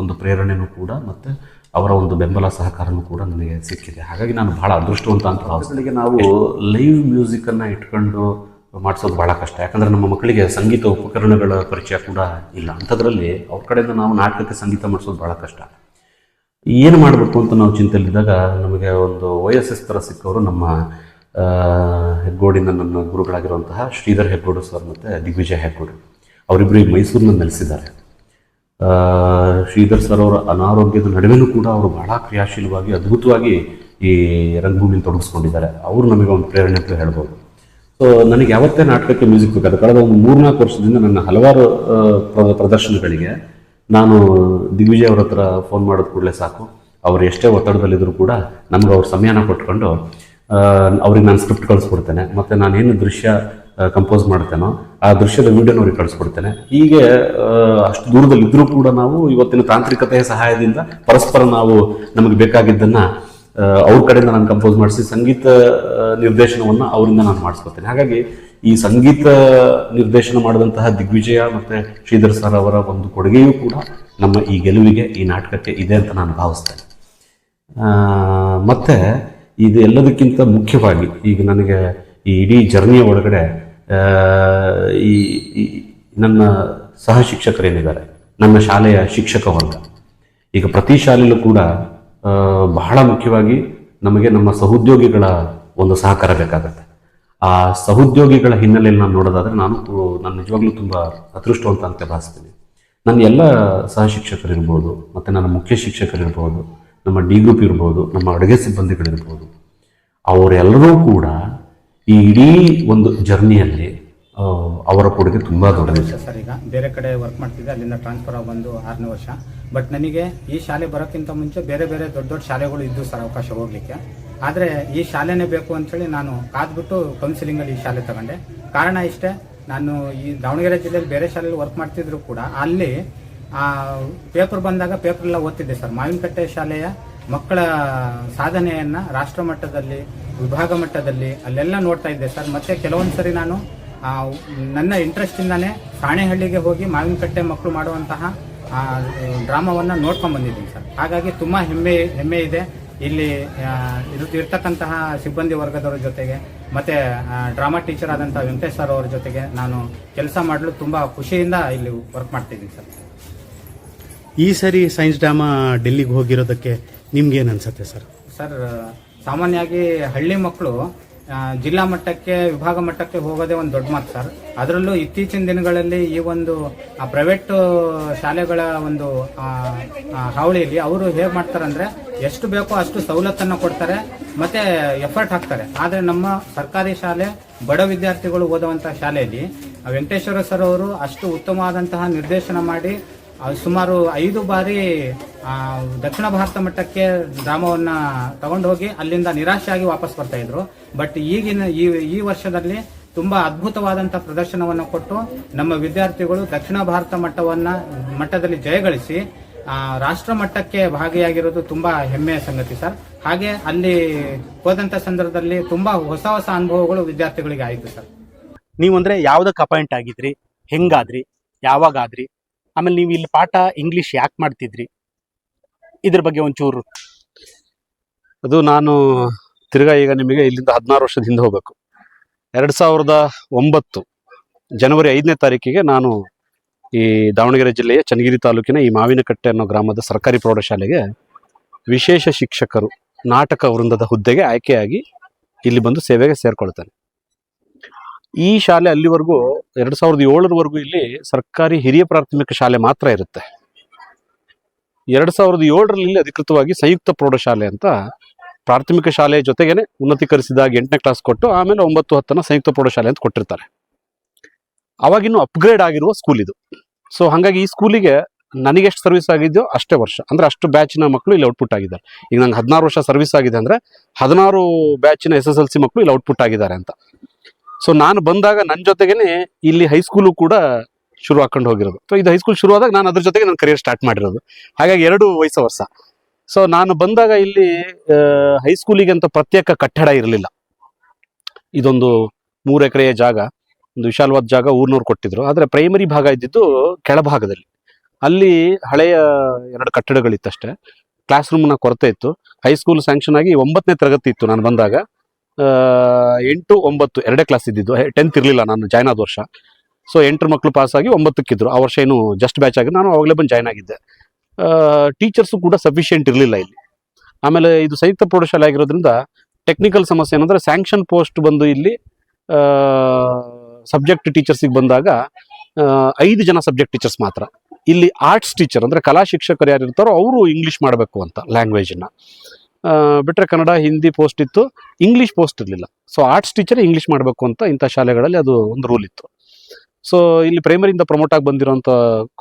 S1: ಒಂದು ಪ್ರೇರಣೆನೂ ಕೂಡ ಮತ್ತು ಅವರ ಒಂದು ಬೆಂಬಲ ಸಹಕಾರನೂ ಕೂಡ ನನಗೆ ಸಿಕ್ಕಿದೆ. ಹಾಗಾಗಿ ನಾನು ಬಹಳ ಅದೃಷ್ಟವಂತ ಅಂತ ಭಾವಿಸ್ತೀನಿ. ನಾವು ಲೈವ್ ಮ್ಯೂಸಿಕನ್ನು ಇಟ್ಕೊಂಡು ಮಾಡಿಸೋದು ಭಾಳ ಕಷ್ಟ. ಯಾಕಂದರೆ ನಮ್ಮ ಮಕ್ಕಳಿಗೆ ಸಂಗೀತ ಉಪಕರಣಗಳ ಪರಿಚಯ ಕೂಡ ಇಲ್ಲ. ಅಂಥದ್ರಲ್ಲಿ ಅವ್ರ ಕಡೆಯಿಂದ ನಾವು ನಾಟಕಕ್ಕೆ ಸಂಗೀತ ಮಾಡಿಸೋದು ಭಾಳ ಕಷ್ಟ. ಏನು ಮಾಡಬೇಕು ಅಂತ ನಾವು ಚಿಂತೆಯಲ್ಲಿದ್ದಾಗ ನಮಗೆ ಒಂದು ವಯಸ್ಸಸ್ ಥರ ಸಿಕ್ಕವರು ನಮ್ಮ ಹೆಗ್ಗೋಡಿನ ನನ್ನ ಗುರುಗಳಾಗಿರುವಂತಹ ಶ್ರೀಧರ್ ಹೆಗ್ಗೋಡು ಸರ್ ಮತ್ತು ದಿಗ್ವಿಜಯ ಹೆಗ್ಗೋಡು. ಅವರಿಬ್ಬರು ಈ ಮೈಸೂರಿನ ನೆಲೆಸಿದ್ದಾರೆ. ಶ್ರೀಧರ್ ಸರ್ ಅವರ ಅನಾರೋಗ್ಯದ ನಡುವೆನೂ ಕೂಡ ಅವರು ಬಹಳ ಕ್ರಿಯಾಶೀಲವಾಗಿ, ಅದ್ಭುತವಾಗಿ ಈ ರಂಗಭೂಮಿನ ತೊಡಗಿಸ್ಕೊಂಡಿದ್ದಾರೆ. ಅವರು ನಮಗೆ ಒಂದು ಪ್ರೇರಣೆ ಅಂತ ಹೇಳ್ಬೋದು. ಸೊ ನನಗೆ ಯಾವತ್ತೇ ನಾಟಕಕ್ಕೆ ಮ್ಯೂಸಿಕ್ ಬೇಕಾದ ಕಳೆದ ಒಂದು ಮೂರ್ನಾಲ್ಕು ವರ್ಷದಿಂದ ನನ್ನ ಹಲವಾರು ಪ್ರದರ್ಶನಗಳಿಗೆ ನಾನು ದಿಗ್ವಿಜಯ್ ಅವ್ರ ಹತ್ರ ಫೋನ್ ಮಾಡೋದು ಕೂಡಲೇ ಸಾಕು. ಅವ್ರು ಎಷ್ಟೇ ಒತ್ತಡದಲ್ಲಿದ್ದರೂ ಕೂಡ ನಮ್ಗೆ ಅವ್ರ ಸಮಯನ ಕೊಟ್ಕೊಂಡು ಅವ್ರಿಗೆ ನಾನು ಸ್ಕ್ರಿಪ್ಟ್ ಕಳಿಸ್ಬಿಡ್ತೇನೆ ಮತ್ತು ನಾನೇನು ದೃಶ್ಯ ಕಂಪೋಸ್ ಮಾಡ್ತೇನೋ, ಆ ದೃಶ್ಯದ ವಿಡಿಯೋನ ಅವ್ರಿಗೆ ಕಳಿಸ್ಕೊಡ್ತೇನೆ. ಹೀಗೆ ಅಷ್ಟು ದೂರದಲ್ಲಿ ಇದ್ರೂ ಕೂಡ ನಾವು ಇವತ್ತಿನ ತಾಂತ್ರಿಕತೆಯ ಸಹಾಯದಿಂದ ಪರಸ್ಪರ ನಾವು ನಮಗೆ ಬೇಕಾಗಿದ್ದನ್ನ ಅವ್ರ ಕಡೆಯಿಂದ ನಾನು ಕಂಪೋಸ್ ಮಾಡಿಸಿ ಸಂಗೀತ ನಿರ್ದೇಶನವನ್ನು ಅವರಿಂದ ನಾನು ಮಾಡಿಸ್ಕೊತೇನೆ ಹಾಗಾಗಿ ಈ ಸಂಗೀತ ನಿರ್ದೇಶನ ಮಾಡಿದಂತಹ ದಿಗ್ವಿಜಯ ಮತ್ತೆ ಶ್ರೀಧರ್ ಸರ್ ಅವರ ಒಂದು ಕೊಡುಗೆಯೂ ಕೂಡ ನಮ್ಮ ಈ ಗೆಲುವಿಗೆ ಈ ನಾಟಕಕ್ಕೆ ಇದೆ ಅಂತ ನಾನು ಭಾವಿಸ್ತೇನೆ. ಮತ್ತೆ ಇದು ಎಲ್ಲದಕ್ಕಿಂತ ಮುಖ್ಯವಾಗಿ ಈಗ ನನಗೆ ಈ ಇಡೀ ಜರ್ನಿಯ ಒಳಗಡೆ ಈ ನನ್ನ ಸಹ ಶಿಕ್ಷಕರೇನಿದ್ದಾರೆ, ನನ್ನ ಶಾಲೆಯ ಶಿಕ್ಷಕ ವರ್ಗ. ಈಗ ಪ್ರತಿ ಶಾಲೆಯಲ್ಲೂ ಕೂಡ ಬಹಳ ಮುಖ್ಯವಾಗಿ ನಮಗೆ ನಮ್ಮ ಸಹೋದ್ಯೋಗಿಗಳ ಒಂದು ಸಹಕಾರ ಬೇಕಾಗುತ್ತೆ. ಆ ಸಹೋದ್ಯೋಗಿಗಳ ಹಿನ್ನೆಲೆಯಲ್ಲಿ ನಾನು ನೋಡೋದಾದ್ರೆ ನಾನು ನಾನು ನಿಜವಾಗ್ಲೂ ತುಂಬ ಅದೃಷ್ಟವಂತ ಅಂತ ಭಾವಿಸ್ತೀನಿ. ನನ್ನ ಎಲ್ಲ ಸಹ ಶಿಕ್ಷಕರಿರ್ಬೋದು, ಮತ್ತು ನನ್ನ ಮುಖ್ಯ ಶಿಕ್ಷಕರಿರ್ಬೋದು ನಮ್ಮ ಡಿ ಗ್ರೂಪ್ ಇರ್ಬೋದು, ನಮ್ಮ ಅಡುಗೆ ಸಿಬ್ಬಂದಿಗಳಿರ್ಬೋದು, ಅವರೆಲ್ಲರೂ ಕೂಡ ಈ ಇಡೀ ಒಂದು ಜರ್ನಿಯಲ್ಲಿ ಅವರ ಕೊಡುಗೆ ತುಂಬ ದೊಡ್ಡದಿದೆ.
S2: ಸರ್ ಈಗ ಬೇರೆ ಕಡೆ ವರ್ಕ್ ಮಾಡ್ತಿದ್ದೆ, ಅಲ್ಲಿಂದ ಟ್ರಾನ್ಸ್ಫರ್ ಆಗಿ ಬಂದು ಆರನೇ ವರ್ಷ. ಬಟ್ ನನಗೆ ಈ ಶಾಲೆ ಬರೋಕ್ಕಿಂತ ಮುಂಚೆ ಬೇರೆ ಬೇರೆ ದೊಡ್ಡ ದೊಡ್ಡ ಶಾಲೆಗಳು ಇದ್ದು ಸರ್ ಅವಕಾಶ ಹೋಗ್ಲಿಕ್ಕೆ. ಆದರೆ ಈ ಶಾಲೆನೇ ಬೇಕು ಅಂತೇಳಿ ನಾನು ಕಾದ್ಬಿಟ್ಟು ಕೌನ್ಸಿಲಿಂಗಲ್ಲಿ ಈ ಶಾಲೆ ತಗೊಂಡೆ. ಕಾರಣ ಇಷ್ಟೇ, ನಾನು ಈ ದಾವಣಗೆರೆ ಜಿಲ್ಲೆಯಲ್ಲಿ ಬೇರೆ ಶಾಲೆಯಲ್ಲಿ ವರ್ಕ್ ಮಾಡ್ತಿದ್ರು ಕೂಡ, ಅಲ್ಲಿ ಪೇಪರ್ ಬಂದಾಗ ಪೇಪರ್ ಎಲ್ಲ ಓದ್ತಿದ್ದೆ ಸರ್. ಮಾವಿನಕಟ್ಟೆ ಶಾಲೆಯ ಮಕ್ಕಳ ಸಾಧನೆಯನ್ನ ರಾಷ್ಟ್ರ ಮಟ್ಟದಲ್ಲಿ ವಿಭಾಗ ಮಟ್ಟದಲ್ಲಿ ಅಲ್ಲೆಲ್ಲ ನೋಡ್ತಾ ಇದ್ದೆ ಸರ್. ಮತ್ತೆ ಕೆಲವೊಂದು ಸರಿ ನಾನು ನನ್ನ ಇಂಟ್ರೆಸ್ಟ್ ಇಂದಾನೆ ಸಾಣೆಹಳ್ಳಿಗೆ ಹೋಗಿ ಮಾವಿನಕಟ್ಟೆ ಮಕ್ಕಳು ಮಾಡುವಂತಹ ಆ, ಡ್ರಾಮಾವನ್ನ ನೋಡ್ಕೊಂಡ್ ಬಂದಿದ್ದೀನಿ ಸರ್. ಹಾಗಾಗಿ ತುಂಬಾ ಹೆಮ್ಮೆ ಹೆಮ್ಮೆ ಇದೆ. ಇಲ್ಲಿ ಆ, ಇರು- ಇರ್ತಕ್ಕಂತಹ ಸಿಬ್ಬಂದಿ ವರ್ಗದವರ ಜೊತೆಗೆ ಮತ್ತೆ ಡ್ರಾಮಾ ಟೀಚರ್ ಆದಂತಹ ವೆಂಕಟೇಶ್ ಸರ್ ಅವರ ಜೊತೆಗೆ ನಾನು ಕೆಲಸ ಮಾಡಲು ತುಂಬಾ ಖುಷಿಯಿಂದ ಇಲ್ಲಿ ವರ್ಕ್ ಮಾಡ್ತಿದ್ದೀನಿ ಸರ್.
S3: ಈ ಸರಿ ಸೈನ್ಸ್ ಡ್ಯಾಮ ಡೆಲ್ಲಿಗೆ ಹೋಗಿರೋದಕ್ಕೆ ನಿಮ್ಗೇನು ಅನ್ಸುತ್ತೆ ಸರ್?
S2: ಸರ್, ಸಾಮಾನ್ಯವಾಗಿ ಹಳ್ಳಿ ಮಕ್ಕಳು ಜಿಲ್ಲಾ ಮಟ್ಟಕ್ಕೆ, ವಿಭಾಗ ಮಟ್ಟಕ್ಕೆ ಹೋಗೋದೇ ಒಂದು ದೊಡ್ಡ ಮಾತು ಸರ್. ಅದರಲ್ಲೂ ಇತ್ತೀಚಿನ ದಿನಗಳಲ್ಲಿ ಈ ಒಂದು ಪ್ರೈವೇಟ್ ಶಾಲೆಗಳ ಒಂದು ಹಾವಳಿಯಲ್ಲಿ ಅವರು ಹೇಗೆ ಮಾಡ್ತಾರಂದ್ರೆ ಎಷ್ಟು ಬೇಕೋ ಅಷ್ಟು ಸವಲತ್ತನ್ನು ಕೊಡ್ತಾರೆ, ಮತ್ತೆ ಎಫರ್ಟ್ ಹಾಕ್ತಾರೆ. ಆದರೆ ನಮ್ಮ ಸರ್ಕಾರಿ ಶಾಲೆ, ಬಡ ವಿದ್ಯಾರ್ಥಿಗಳು ಓದುವಂತಹ ಶಾಲೆಯಲ್ಲಿ ವೆಂಕಟೇಶ್ವರ ಸರ್ ಅವರು ಅಷ್ಟು ಉತ್ತಮವಾದಂತಹ ನಿರ್ದೇಶನ ಮಾಡಿ ಸುಮಾರು ಐದು ಬಾರಿ ದಕ್ಷಿಣ ಭಾರತ ಮಟ್ಟಕ್ಕೆ ಡ್ರಾಮವನ್ನ ತಗೊಂಡು ಹೋಗಿ ಅಲ್ಲಿಂದ ನಿರಾಶೆಯಾಗಿ ವಾಪಸ್ ಬರ್ತಾ ಇದ್ರು. ಬಟ್ ಈಗಿನ, ಈ ಈ ವರ್ಷದಲ್ಲಿ ತುಂಬಾ ಅದ್ಭುತವಾದಂತಹ ಪ್ರದರ್ಶನವನ್ನು ಕೊಟ್ಟು ನಮ್ಮ ವಿದ್ಯಾರ್ಥಿಗಳು ದಕ್ಷಿಣ ಭಾರತ ಮಟ್ಟವನ್ನ, ಮಟ್ಟದಲ್ಲಿ ಜಯಗಳಿಸಿ ರಾಷ್ಟ್ರ ಮಟ್ಟಕ್ಕೆ ಭಾಗಿಯಾಗಿರೋದು ತುಂಬಾ ಹೆಮ್ಮೆಯ ಸಂಗತಿ ಸರ್. ಹಾಗೆ ಅಲ್ಲಿ ಹೋದಂತ ಸಂದರ್ಭದಲ್ಲಿ ತುಂಬಾ ಹೊಸ ಹೊಸ ಅನುಭವಗಳು ವಿದ್ಯಾರ್ಥಿಗಳಿಗೆ ಆಯಿತು ಸರ್.
S4: ನೀವಂದ್ರೆ ಯಾವ್ದಕ್ಕೆ ಅಪಾಯಿಂಟ್ ಆಗಿದ್ರಿ? ಹೆಂಗಾದ್ರಿ? ಯಾವಾಗಾದ್ರಿ? ಆಮೇಲೆ ನೀವು ಇಲ್ಲಿ ಪಾಠ ಇಂಗ್ಲಿಷ್ ಯಾಕೆ ಮಾಡ್ತಿದ್ರಿ? ಇದ್ರ ಬಗ್ಗೆ ಒಂಚೂರು.
S3: ಅದು ನಾನು ತಿರ್ಗಾ ಈಗ ನಿಮಗೆ ಇಲ್ಲಿಂದ ಹದಿನಾರು ವರ್ಷದ ಹಿಂದೆ ಹೋಗಬೇಕು. ಎರಡು ಸಾವಿರದ ಒಂಬತ್ತು ಜನವರಿ ಐದನೇ ತಾರೀಕಿಗೆ ನಾನು ಈ ದಾವಣಗೆರೆ ಜಿಲ್ಲೆಯ ಚನ್ನಗಿರಿ ತಾಲೂಕಿನ ಈ ಮಾವಿನಕಟ್ಟೆ ಅನ್ನೋ ಗ್ರಾಮದ ಸರ್ಕಾರಿ ಪ್ರೌಢಶಾಲೆಗೆ ವಿಶೇಷ ಶಿಕ್ಷಕರು ನಾಟಕ ವೃಂದದ ಹುದ್ದೆಗೆ ಆಯ್ಕೆಯಾಗಿ ಇಲ್ಲಿ ಬಂದು ಸೇವೆಗೆ ಸೇರ್ಕೊಳ್ತೇನೆ. ಈ ಶಾಲೆ ಅಲ್ಲಿವರೆಗೂ ಎರಡು ಸಾವಿರದ ಏಳರವರೆಗೂ ಇಲ್ಲಿ ಸರ್ಕಾರಿ ಹಿರಿಯ ಪ್ರಾಥಮಿಕ ಶಾಲೆ ಮಾತ್ರ ಇರುತ್ತೆ. ಎರಡ್ ಸಾವಿರದ ಏಳರಲ್ಲಿ ಅಧಿಕೃತವಾಗಿ ಸಂಯುಕ್ತ ಪ್ರೌಢಶಾಲೆ ಅಂತ ಪ್ರಾಥಮಿಕ ಶಾಲೆಯ ಜೊತೆಗೇನೆ ಉನ್ನತೀಕರಿಸಿದಾಗ ಎಂಟನೇ ಕ್ಲಾಸ್ ಕೊಟ್ಟು ಆಮೇಲೆ ಒಂಬತ್ತು ಹತ್ತನ ಸಂಯುಕ್ತ ಪ್ರೌಢಶಾಲೆ ಅಂತ ಕೊಟ್ಟಿರ್ತಾರೆ. ಅವಾಗಿನ್ನೂ ಅಪ್ಗ್ರೇಡ್ ಆಗಿರುವ ಸ್ಕೂಲ್ ಇದು. ಸೊ ಹಾಗಾಗಿ ಈ ಸ್ಕೂಲಿಗೆ ನನಗೆ ಎಷ್ಟು ಸರ್ವಿಸ್ ಆಗಿದೆಯೋ ಅಷ್ಟೇ ವರ್ಷ. ಅಂದ್ರೆ ಅಷ್ಟು ಬ್ಯಾಚಿನ ಮಕ್ಕಳು ಇಲ್ಲಿ ಔಟ್ಪುಟ್ ಆಗಿದ್ದಾರೆ. ಈಗ ನಂಗೆ ಹದಿನಾರು ವರ್ಷ ಸರ್ವಿಸ್ ಆಗಿದೆ ಅಂದ್ರೆ ಹದಿನಾರು ಬ್ಯಾಚಿನ ಎಸ್ ಎಸ್ ಎಲ್ ಸಿ ಮಕ್ಕಳು ಇಲ್ಲಿ ಔಟ್ಪುಟ್ ಆಗಿದ್ದಾರೆ ಅಂತ. ಸೊ ನಾನು ಬಂದಾಗ ನನ್ನ ಜೊತೆಗೇನೆ ಇಲ್ಲಿ ಹೈಸ್ಕೂಲು ಕೂಡ ಶುರು ಹಾಕೊಂಡು ಹೋಗಿರೋದು. ಸೊ ಇದು ಹೈಸ್ಕೂಲ್ ಶುರು ಆದಾಗ ನಾನು ಅದ್ರ ಜೊತೆಗೆ ನನ್ನ ಕರಿಯರ್ ಸ್ಟಾರ್ಟ್ ಮಾಡಿರೋದು. ಹಾಗಾಗಿ ಎರಡು ವಯಸ್ಸು ವರ್ಷ. ಸೊ ನಾನು ಬಂದಾಗ ಇಲ್ಲಿ ಹೈಸ್ಕೂಲಿಗೆ ಅಂತ ಪ್ರತ್ಯೇಕ ಕಟ್ಟಡ ಇರಲಿಲ್ಲ. ಇದೊಂದು ಮೂರು ಎಕರೆಯ ಜಾಗ, ಒಂದು ವಿಶಾಲವಾದ ಜಾಗ ಊರ್ನವ್ರು ಕೊಟ್ಟಿದ್ರು. ಆದರೆ ಪ್ರೈಮರಿ ಭಾಗ ಇದ್ದಿದ್ದು ಕೆಳಭಾಗದಲ್ಲಿ. ಅಲ್ಲಿ ಹಳೆಯ ಎರಡು ಕಟ್ಟಡಗಳಿತ್ತಷ್ಟೇ. ಕ್ಲಾಸ್ ರೂಮ್ನ ಕೊರತೆ ಇತ್ತು. ಹೈಸ್ಕೂಲ್ ಸ್ಯಾಂಕ್ಷನ್ ಆಗಿ ಒಂಬತ್ತನೇ ತರಗತಿ ಇತ್ತು ನಾನು ಬಂದಾಗ. ಎಂಟು ಒಂಬತ್ತು, ಎರಡೇ ಕ್ಲಾಸ್ ಇದ್ದಿದ್ದು. ಟೆಂತ್ ಇರಲಿಲ್ಲ ನಾನು ಜಾಯ್ನ್ ಆದ ವರ್ಷ. ಸೊ ಎಂಟರ ಮಕ್ಕಳು ಪಾಸ್ ಆಗಿ ಒಂಬತ್ತಕ್ಕಿದ್ರು. ಆ ವರ್ಷ ಏನು ಜಸ್ಟ್ ಬ್ಯಾಚ್ ಆಗಿ, ನಾನು ಅವಾಗಲೇ ಬಂದು ಜಾಯ್ನ್ ಆಗಿದ್ದೆ. ಟೀಚರ್ಸು ಕೂಡ ಸಫಿಷಿಯೆಂಟ್ ಇರಲಿಲ್ಲ ಇಲ್ಲಿ. ಆಮೇಲೆ ಇದು ಸಂಯುಕ್ತ ಪ್ರೌಢಶಾಲೆ ಆಗಿರೋದ್ರಿಂದ ಟೆಕ್ನಿಕಲ್ ಸಮಸ್ಯೆ ಏನಂದರೆ ಸ್ಯಾಂಕ್ಷನ್ ಪೋಸ್ಟ್ ಬಂದು ಇಲ್ಲಿ ಸಬ್ಜೆಕ್ಟ್ ಟೀಚರ್ಸಿಗೆ ಬಂದಾಗ ಐದು ಜನ ಸಬ್ಜೆಕ್ಟ್ ಟೀಚರ್ಸ್ ಮಾತ್ರ. ಇಲ್ಲಿ ಆರ್ಟ್ಸ್ ಟೀಚರ್ ಅಂದ್ರೆ ಕಲಾ ಶಿಕ್ಷಕರು ಯಾರು ಇರ್ತಾರೋ, ಅವರು ಇಂಗ್ಲೀಷ್ ಮಾಡಬೇಕು ಅಂತ ಲ್ಯಾಂಗ್ವೇಜನ್ನ ಬಿಟ್ರೆ ಕನ್ನಡ, ಹಿಂದಿ ಪೋಸ್ಟ್ ಇತ್ತು. ಇಂಗ್ಲೀಷ್ ಪೋಸ್ಟ್ ಇರಲಿಲ್ಲ. ಸೊ ಆರ್ಟ್ಸ್ ಟೀಚರ್ ಇಂಗ್ಲೀಷ್ ಮಾಡಬೇಕು ಅಂತ ಇಂಥ ಶಾಲೆಗಳಲ್ಲಿ ಅದು ಒಂದು ರೂಲ್ ಇತ್ತು. ಸೊ ಇಲ್ಲಿ ಪ್ರೈಮರಿಯಿಂದ ಪ್ರಮೋಟ್ ಆಗಿ ಬಂದಿರೋಂಥ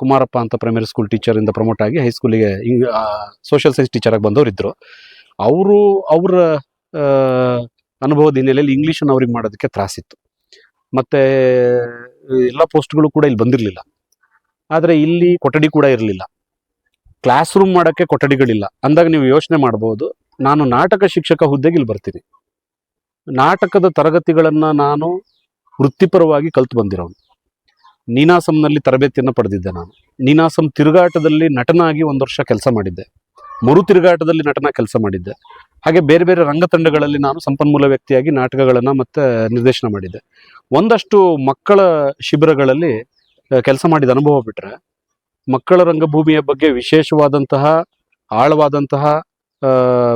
S3: ಕುಮಾರಪ್ಪ ಅಂತ ಪ್ರೈಮರಿ ಸ್ಕೂಲ್ ಟೀಚರ್ ಇಂದ ಪ್ರಮೋಟ್ ಆಗಿ ಹೈಸ್ಕೂಲಿಗೆ ಸೋಷಿಯಲ್ ಸೈನ್ಸ್ ಟೀಚರ್ ಆಗಿ ಬಂದವರು ಇದ್ರು. ಅವರು, ಅವರ ಅನುಭವದ ಹಿನ್ನೆಲೆಯಲ್ಲಿ ಇಂಗ್ಲೀಷನ್ನು ಅವ್ರಿಗೆ ಮಾಡೋದಕ್ಕೆ ತ್ರಾಸಿತ್ತು ಮತ್ತೆ, ಎಲ್ಲ ಪೋಸ್ಟ್ಗಳು ಕೂಡ ಇಲ್ಲಿ ಬಂದಿರಲಿಲ್ಲ. ಆದರೆ ಇಲ್ಲಿ ಕೊಠಡಿ ಕೂಡ ಇರಲಿಲ್ಲ. ಕ್ಲಾಸ್ ರೂಮ್ ಮಾಡೋಕ್ಕೆ ಕೊಠಡಿಗಳಿಲ್ಲ. ಅಂದಾಗ ನೀವು ಯೋಚನೆ ಮಾಡ್ಬೋದು ನಾನು ನಾಟಕ ಶಿಕ್ಷಕ ಹುದ್ದೆಗೆ ಇಲ್ಲಿ ಬರ್ತೀನಿ. ನಾಟಕದ ತರಗತಿಗಳನ್ನು ನಾನು ವೃತ್ತಿಪರವಾಗಿ ಕಲ್ತು ಬಂದಿರೋನು. ನೀನಾಸಂನಲ್ಲಿ ತರಬೇತಿಯನ್ನು ಪಡೆದಿದ್ದೆ ನಾನು. ನೀನಾಸಂ ತಿರುಗಾಟದಲ್ಲಿ ನಟನಾಗಿ ಒಂದು ವರ್ಷ ಕೆಲಸ ಮಾಡಿದ್ದೆ. ಮರು ತಿರುಗಾಟದಲ್ಲಿ ನಟನ ಕೆಲಸ ಮಾಡಿದ್ದೆ. ಹಾಗೆ ಬೇರೆ ಬೇರೆ ರಂಗತಂಡಗಳಲ್ಲಿ ನಾನು ಸಂಪನ್ಮೂಲ ವ್ಯಕ್ತಿಯಾಗಿ ನಾಟಕಗಳನ್ನು ಮತ್ತು ನಿರ್ದೇಶನ ಮಾಡಿದ್ದೆ. ಒಂದಷ್ಟು ಮಕ್ಕಳ ಶಿಬಿರಗಳಲ್ಲಿ ಕೆಲಸ ಮಾಡಿದ ಅನುಭವ ಬಿಟ್ಟರೆ ಮಕ್ಕಳ ರಂಗಭೂಮಿಯ ಬಗ್ಗೆ ವಿಶೇಷವಾದಂತಹ, ಆಳವಾದಂತಹ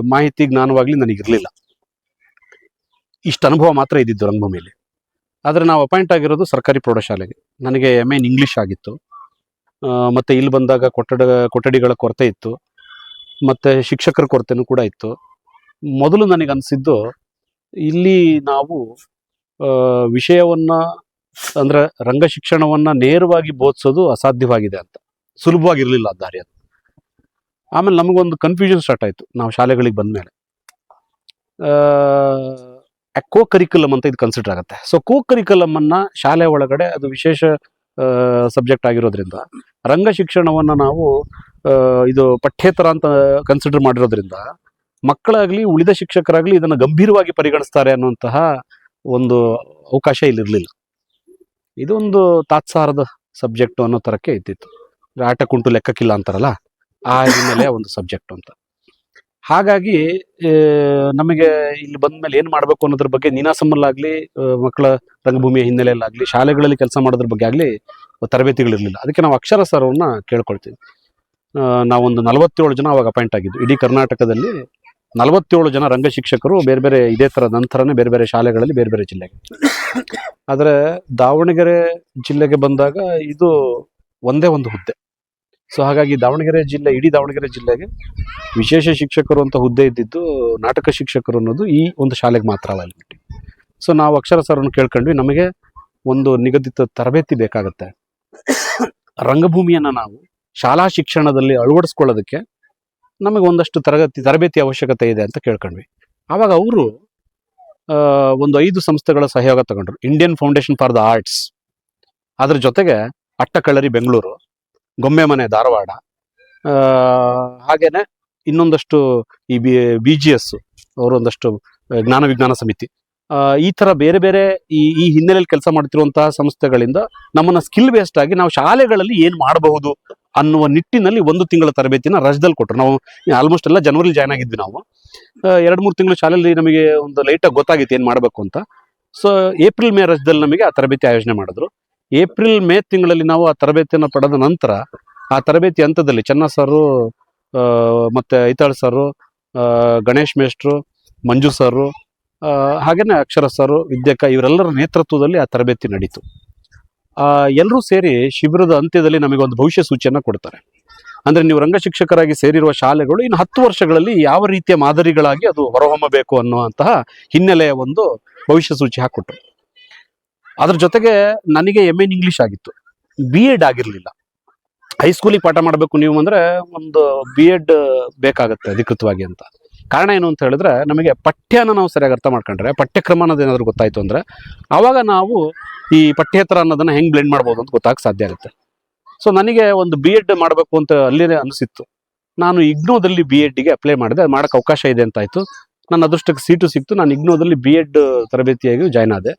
S3: ಮಾಹಿತಿ ಜ್ಞಾನವಾಗ್ಲಿ ನನಗಿರಲಿಲ್ಲ. ಇಷ್ಟು ಅನುಭವ ಮಾತ್ರ ಇದ್ದಿದ್ದು ರಂಗಭೂಮಿಯಲ್ಲಿ. ಆದರೆ ನಾವು ಅಪಾಯಿಂಟ್ ಆಗಿರೋದು ಸರ್ಕಾರಿ ಪ್ರೌಢಶಾಲೆಗೆ. ನನಗೆ ಎಂ ಎನ್ ಇಂಗ್ಲಿಷ್ ಆಗಿತ್ತು. ಮತ್ತೆ ಇಲ್ಲಿ ಬಂದಾಗ ಕೊಠಡ, ಕೊಠಡಿಗಳ ಕೊರತೆ ಇತ್ತು. ಮತ್ತೆ ಶಿಕ್ಷಕರ ಕೊರತೆನೂ ಕೂಡ ಇತ್ತು. ಮೊದಲು ನನಗೆ ಅನಿಸಿದ್ದು ಇಲ್ಲಿ ನಾವು ವಿಷಯವನ್ನ, ಅಂದ್ರೆ ರಂಗ ಶಿಕ್ಷಣವನ್ನ ನೇರವಾಗಿ ಬೋಧಿಸೋದು ಅಸಾಧ್ಯವಾಗಿದೆ ಅಂತ. ಸುಲಭವಾಗಿರಲಿಲ್ಲ ದಾರಿ ಅದು ಆಮೇಲೆ ನಮಗೊಂದು ಕನ್ಫ್ಯೂಷನ್ ಸ್ಟಾರ್ಟ್ ಆಯಿತು. ನಾವು ಶಾಲೆಗಳಿಗೆ ಬಂದ್ಮೇಲೆ. ಕೋ ಕರಿಕ್ಯುಲಮ್ ಅಂತ ಇದು ಕನ್ಸಿಡರ್ ಆಗುತ್ತೆ. ಸೊ ಕೋ ಕರಿಕ್ಯುಲಮ್ ಅನ್ನ ಶಾಲೆ ಒಳಗಡೆ ಅದು ವಿಶೇಷ ಸಬ್ಜೆಕ್ಟ್ ಆಗಿರೋದ್ರಿಂದ, ರಂಗ ಶಿಕ್ಷಣವನ್ನು ನಾವು ಇದು ಪಠ್ಯೇತರ ಅಂತ ಕನ್ಸಿಡರ್ ಮಾಡಿರೋದ್ರಿಂದ, ಮಕ್ಕಳಾಗ್ಲಿ, ಉಳಿದ ಶಿಕ್ಷಕರಾಗ್ಲಿ ಇದನ್ನು ಗಂಭೀರವಾಗಿ ಪರಿಗಣಿಸ್ತಾರೆ ಅನ್ನುವಂತಹ ಒಂದು ಅವಕಾಶ ಇಲ್ಲಿರ್ಲಿಲ್ಲ. ಇದೊಂದು ತಾತ್ಸಾರದ ಸಬ್ಜೆಕ್ಟ್ ಅನ್ನೋ ತರಕ್ಕೆ ಇದ್ದಿತ್ತು. ಆಟ ಕುಂಟು ಲೆಕ್ಕಕ್ಕಿಲ್ಲ ಅಂತಾರಲ್ಲ? ಆ ಹಿನ್ನೆಲೆಯ ಒಂದು ಸಬ್ಜೆಕ್ಟ್ ಅಂತ ಹಾಗಾಗಿ ನಮಗೆ ಇಲ್ಲಿ ಬಂದ ಮೇಲೆ ಏನು ಮಾಡ್ಬೇಕು ಅನ್ನೋದ್ರ ಬಗ್ಗೆ ನೀನಾಸಮ್ಮಲ್ಲಾಗ್ಲಿ ಮಕ್ಕಳ ರಂಗಭೂಮಿಯ ಹಿನ್ನೆಲೆಯಲ್ಲಾಗ್ಲಿ, ಶಾಲೆಗಳಲ್ಲಿ ಕೆಲಸ ಮಾಡೋದ್ರ ಬಗ್ಗೆ ಆಗಲಿ ತರಬೇತಿಗಳಿರಲಿಲ್ಲ. ಅದಕ್ಕೆ ನಾವು ಅಕ್ಷರ ಸರ್ ಅವ್ರನ್ನ ಕೇಳ್ಕೊಳ್ತೀವಿ ನಾವೊಂದು ನಲವತ್ತೇಳು ಜನ ಅವಾಗ ಅಪಾಯಿಂಟ್ ಆಗಿದ್ದು. ಇಡೀ ಕರ್ನಾಟಕದಲ್ಲಿ ನಲವತ್ತೇಳು ಜನ ರಂಗ ಶಿಕ್ಷಕರು ಬೇರೆ ಬೇರೆ ಇದೇ ತರ ನಂತರನೇ ಬೇರೆ ಬೇರೆ ಶಾಲೆಗಳಲ್ಲಿ ಬೇರೆ ಬೇರೆ ಜಿಲ್ಲೆಗೆ. ಆದರೆ ದಾವಣಗೆರೆ ಜಿಲ್ಲೆಗೆ ಬಂದಾಗ ಇದು ಒಂದೇ ಒಂದು ಹುದ್ದೆ. ಸೊ ಹಾಗಾಗಿ ದಾವಣಗೆರೆ ಜಿಲ್ಲೆ, ಇಡೀ ದಾವಣಗೆರೆ ಜಿಲ್ಲೆಗೆ ವಿಶೇಷ ಶಿಕ್ಷಕರು ಅಂತ ಹುದ್ದೆ ಇದ್ದಿದ್ದು ನಾಟಕ ಶಿಕ್ಷಕರು ಅನ್ನೋದು ಈ ಒಂದು ಶಾಲೆಗೆ ಮಾತ್ರ ಅಲ್ಲಿ ಸೊ ನಾವು ಅಕ್ಷರ ಸರ್ವನ್ನು ಕೇಳ್ಕೊಂಡ್ವಿ, ನಮಗೆ ಒಂದು ನಿಗದಿತ ತರಬೇತಿ ಬೇಕಾಗುತ್ತೆ. ರಂಗಭೂಮಿಯನ್ನು ನಾವು ಶಾಲಾ ಶಿಕ್ಷಣದಲ್ಲಿ ಅಳವಡಿಸ್ಕೊಳ್ಳೋದಕ್ಕೆ ನಮಗೆ ಒಂದಷ್ಟು ತರಗತಿ, ತರಬೇತಿ ಅವಶ್ಯಕತೆ ಇದೆ ಅಂತ ಕೇಳ್ಕೊಂಡ್ವಿ. ಆವಾಗ ಅವರು ಒಂದು ಐದು ಸಂಸ್ಥೆಗಳ ಸಹಯೋಗ ತಗೊಂಡ್ರು. Indian foundation for the arts ಅದ್ರ ಜೊತೆಗೆ ಅಟ್ಟಕಳ್ಳರಿ ಬೆಂಗಳೂರು. ಗೊಂಬೆ ಮನೆ ಧಾರವಾಡ. ಹಾಗೇನೆ ಇನ್ನೊಂದಷ್ಟು ಈ ಬಿ ಜಿ ಎಸ್ ಅವರೊಂದಷ್ಟು ಜ್ಞಾನ ವಿಜ್ಞಾನ ಸಮಿತಿ. ಈ ತರ ಬೇರೆ ಬೇರೆ ಈ ಈ ಹಿನ್ನೆಲೆಯಲ್ಲಿ ಕೆಲಸ ಮಾಡ್ತಿರುವಂತಹ ಸಂಸ್ಥೆಗಳಿಂದ ನಮ್ಮನ್ನ ಸ್ಕಿಲ್ ಬೇಸ್ಡ್ ಆಗಿ ನಾವು ಶಾಲೆಗಳಲ್ಲಿ ಏನು ಮಾಡಬಹುದು ಅನ್ನುವ ನಿಟ್ಟಿನಲ್ಲಿ ಒಂದು ತಿಂಗಳ ತರಬೇತಿನ ರಜದಲ್ಲಿ ಕೊಟ್ಟರು ನಾವು ಆಲ್ಮೋಸ್ಟ್ ಎಲ್ಲ ಜನವರಿಲಿ ಜಾಯ್ನ್ ಆಗಿದ್ವಿ ನಾವು. ಎರಡು ಮೂರು ತಿಂಗಳು ಶಾಲೆಯಲ್ಲಿ ನಮಗೆ ಒಂದು ಲೈಟಾಗಿ ಗೊತ್ತಾಗಿತ್ತು ಏನು ಮಾಡಬೇಕು ಅಂತ. ಸೊ ಏಪ್ರಿಲ್ ಮೇ ರಜದಲ್ಲಿ ನಮಗೆ ಆ ತರಬೇತಿ ಆಯೋಜನೆ ಮಾಡಿದ್ರು. ಏಪ್ರಿಲ್ ಮೇ ತಿಂಗಳಲ್ಲಿ ನಾವು ಆ ತರಬೇತಿಯನ್ನು ಪಡೆದ ನಂತರ ಆ ತರಬೇತಿ ಹಂತದಲ್ಲಿ ಚೆನ್ನ ಸರು ಮತ್ತು ಐತಾಳ್ ಸರು ಗಣೇಶ್ ಮೇಷ್ಟ್ರು, ಮಂಜು ಸರು ಹಾಗೆಯೇ ಅಕ್ಷರ ಸರು, ವಿದ್ಯಕ ಇವರೆಲ್ಲರ ನೇತೃತ್ವದಲ್ಲಿ ಆ ತರಬೇತಿ ನಡೀತು. ಎಲ್ಲರೂ ಸೇರಿ ಶಿಬಿರದ ಅಂತ್ಯದಲ್ಲಿ ನಮಗೆ ಒಂದು ಭವಿಷ್ಯ ಸೂಚಿಯನ್ನು ಕೊಡ್ತಾರೆ. ಅಂದರೆ ನೀವು ರಂಗ ಶಿಕ್ಷಕರಾಗಿ ಸೇರಿರುವ ಶಾಲೆಗಳು ಇನ್ನು ಹತ್ತು ವರ್ಷಗಳಲ್ಲಿ ಯಾವ ರೀತಿಯ ಮಾದರಿಗಳಾಗಿ ಅದು ಹೊರಹೊಮ್ಮಬೇಕು ಅನ್ನುವಂತಹ ಹಿನ್ನೆಲೆಯ ಒಂದು ಭವಿಷ್ಯ ಸೂಚಿ ಹಾಕೊಟ್ರು ಅದ್ರ ಜೊತೆಗೆ ನನಗೆ ಎಂ ಎನ್ ಇಂಗ್ಲಿಷ್ ಆಗಿತ್ತು. ಬಿ ಎಡ್ ಆಗಿರ್ಲಿಲ್ಲ ಹೈಸ್ಕೂಲಿಗೆ ಪಾಠ ಮಾಡಬೇಕು ನೀವು ಅಂದ್ರೆ ಒಂದು ಬಿ ಎಡ್ ಬೇಕಾಗುತ್ತೆ ಅಧಿಕೃತವಾಗಿ ಅಂತ. ಕಾರಣ ಏನು ಅಂತ ಹೇಳಿದ್ರೆ ನಮಗೆ ಪಠ್ಯನ ನಾವು ಸರಿಯಾಗಿ ಅರ್ಥ ಮಾಡ್ಕೊಂಡ್ರೆ, ಪಠ್ಯಕ್ರಮ ಅನ್ನೋದು ಏನಾದರೂ ಗೊತ್ತಾಯ್ತು ಅಂದ್ರೆ ಆವಾಗ ನಾವು ಈ ಪಠ್ಯೇತರ ಅನ್ನೋದನ್ನ ಹೆಂಗ್ ಬ್ಲೆಂಡ್ ಮಾಡ್ಬೋದು ಅಂತ ಗೊತ್ತಾಗಕ್ಕೆ ಸಾಧ್ಯ ಆಗುತ್ತೆ. ಸೊ ನನಗೆ ಒಂದು ಬಿ ಎಡ್ ಮಾಡಬೇಕು ಅಂತ ಅಲ್ಲಿನೇ ಅನಿಸಿತ್ತು. ನಾನು ಇಗ್ನೋದಲ್ಲಿ ಬಿ ಎಡ್ಗೆ ಅಪ್ಲೈ ಮಾಡಿದೆ. ಅದು ಅವಕಾಶ ಇದೆ ಅಂತ ಆಯ್ತು. ನನ್ನ ಅದೃಷ್ಟಕ್ಕೆ ಸೀಟು ಸಿಕ್ತು. ನಾನು ಇಗ್ನೋದಲ್ಲಿ ಬಿ ಎಡ್ ತರಬೇತಿಯಾಗಿ ಜಾಯ್ನ್ ಆದೆ.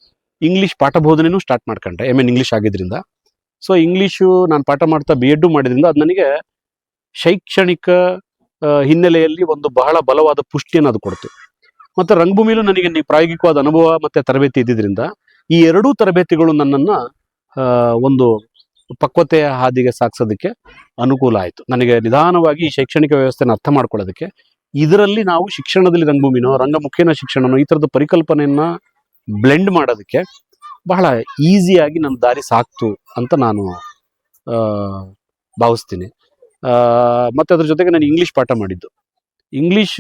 S3: ಇಂಗ್ಲಿಷ್ ಪಾಠ ಬೋಧನೆನೂ ಸ್ಟಾರ್ಟ್ ಮಾಡ್ಕೊಂಡೆ. ಎಂ ಎನ್ ಇಂಗ್ಲಿಷ್ ಆಗಿದ್ರಿಂದ. ಸೊ ಇಂಗ್ಲೀಷು ನಾನು ಪಾಠ ಮಾಡ್ತಾ ಬಿ ಎಡ್ ಮಾಡಿದ್ರಿಂದ ಅದು ನನಗೆ ಶೈಕ್ಷಣಿಕ ಹಿನ್ನೆಲೆಯಲ್ಲಿ ಒಂದು ಬಹಳ ಬಲವಾದ ಪುಷ್ಟಿಯನ್ನು ಅದು ಕೊಡ್ತು. ಮತ್ತೆ ರಂಗಭೂಮಿಲೂ ನನಗೆ ಪ್ರಾಯೋಗಿಕವಾದ ಅನುಭವ ಮತ್ತೆ ತರಬೇತಿ ಇದ್ದಿದ್ರಿಂದ ಈ ಎರಡೂ ತರಬೇತಿಗಳು ನನ್ನನ್ನ ಒಂದು ಪಕ್ವತೆಯ ಹಾದಿಗೆ ಸಾಗಿಸೋದಕ್ಕೆ ಅನುಕೂಲ ಆಯಿತು. ನನಗೆ ನಿಧಾನವಾಗಿ ಈ ಶೈಕ್ಷಣಿಕ ವ್ಯವಸ್ಥೆನ ಅರ್ಥ ಮಾಡ್ಕೊಳ್ಳೋದಕ್ಕೆ ಇದರಲ್ಲಿ ನಾವು ಶಿಕ್ಷಣದಲ್ಲಿ ರಂಗಭೂಮಿನೋ, ರಂಗಮುಖೇನ ಶಿಕ್ಷಣನೋ ಈ ಥರದ ಪರಿಕಲ್ಪನೆಯನ್ನ ಬ್ಲೆಂಡ್ ಮಾಡೋದಕ್ಕೆ ಬಹಳ ಈಸಿಯಾಗಿ ನನ್ನ ದಾರಿ ಸಾಕ್ತು ಅಂತ ನಾನು ಭಾವಿಸ್ತೀನಿ. ಮತ್ತೆ ಅದ್ರ ಜೊತೆಗೆ ನಾನು ಇಂಗ್ಲೀಷ್ ಪಾಠ ಮಾಡಿದ್ದು. ಇಂಗ್ಲೀಷ್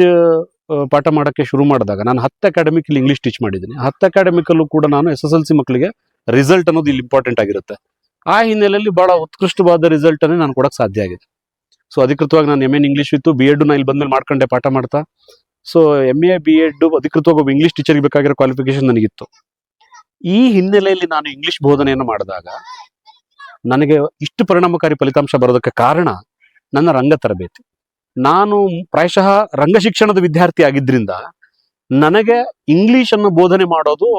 S3: ಪಾಠ ಮಾಡೋಕ್ಕೆ ಶುರು ಮಾಡಿದಾಗ ನಾನು ಹತ್ತು ಅಕಾಡೆಮಿಕಲ್ಲಿ ಇಂಗ್ಲೀಷ್ ಟೀಚ್ ಮಾಡಿದ್ದೀನಿ. ಹತ್ತು ಅಕಾಡೆಮಿಕಲ್ಲೂ ಕೂಡ ನಾನು ಎಸ್ ಎಸ್ ಎಲ್ ಸಿ ಮಕ್ಕಳಿಗೆ ರಿಸಲ್ಟ್ ಅನ್ನೋದು ಇಲ್ಲಿ ಇಂಪಾರ್ಟೆಂಟ್ ಆಗಿರುತ್ತೆ. ಆ ಹಿನ್ನೆಲೆಯಲ್ಲಿ ಭಾಳ ಉತ್ಕೃಷ್ಟವಾದ ರಿಸಲ್ಟನ್ನೇ ನಾನು ಕೊಡೋಕ್ಕೆ ಸಾಧ್ಯ ಆಗಿದೆ. ಸೊ ಅಧಿಕೃತವಾಗಿ ನಾನು ಎಂ ಎನ್ ಇಂಗ್ಲೀಷ್ ಇತ್ತು ಬಿ ಎಡ್ ನಾನು ಇಲ್ಲಿ ಬಂದ್ಮೇಲೆ ಮಾಡ್ಕೊಂಡೆ, ಪಾಠ ಮಾಡ್ತಾ. So M A B Ed ಅಧಿಕೃತವಾಗಿ ಒಬ್ಬ ಇಂಗ್ಲೀಷ್ ಟೀಚರ್ಗೆ ಬೇಕಾಗಿರೋ ಕ್ವಾಲಿಫಿಕೇಶನ್ ನನಗಿತ್ತು. ಈ ಹಿನ್ನೆಲೆಯಲ್ಲಿ ನಾನು ಇಂಗ್ಲಿಷ್ ಬೋಧನೆಯನ್ನು ಮಾಡಿದಾಗ ನನಗೆ ಇಷ್ಟು ಪರಿಣಾಮಕಾರಿ ಫಲಿತಾಂಶ ಬರೋದಕ್ಕೆ ಕಾರಣ ನನ್ನ ರಂಗ ತರಬೇತಿ. ನಾನು ಪ್ರಾಯಶಃ ರಂಗ ಶಿಕ್ಷಣದ ವಿದ್ಯಾರ್ಥಿ ಆಗಿದ್ದರಿಂದ ನನಗೆ ಇಂಗ್ಲೀಷನ್ನು ಬೋಧನೆ ಮಾಡೋದು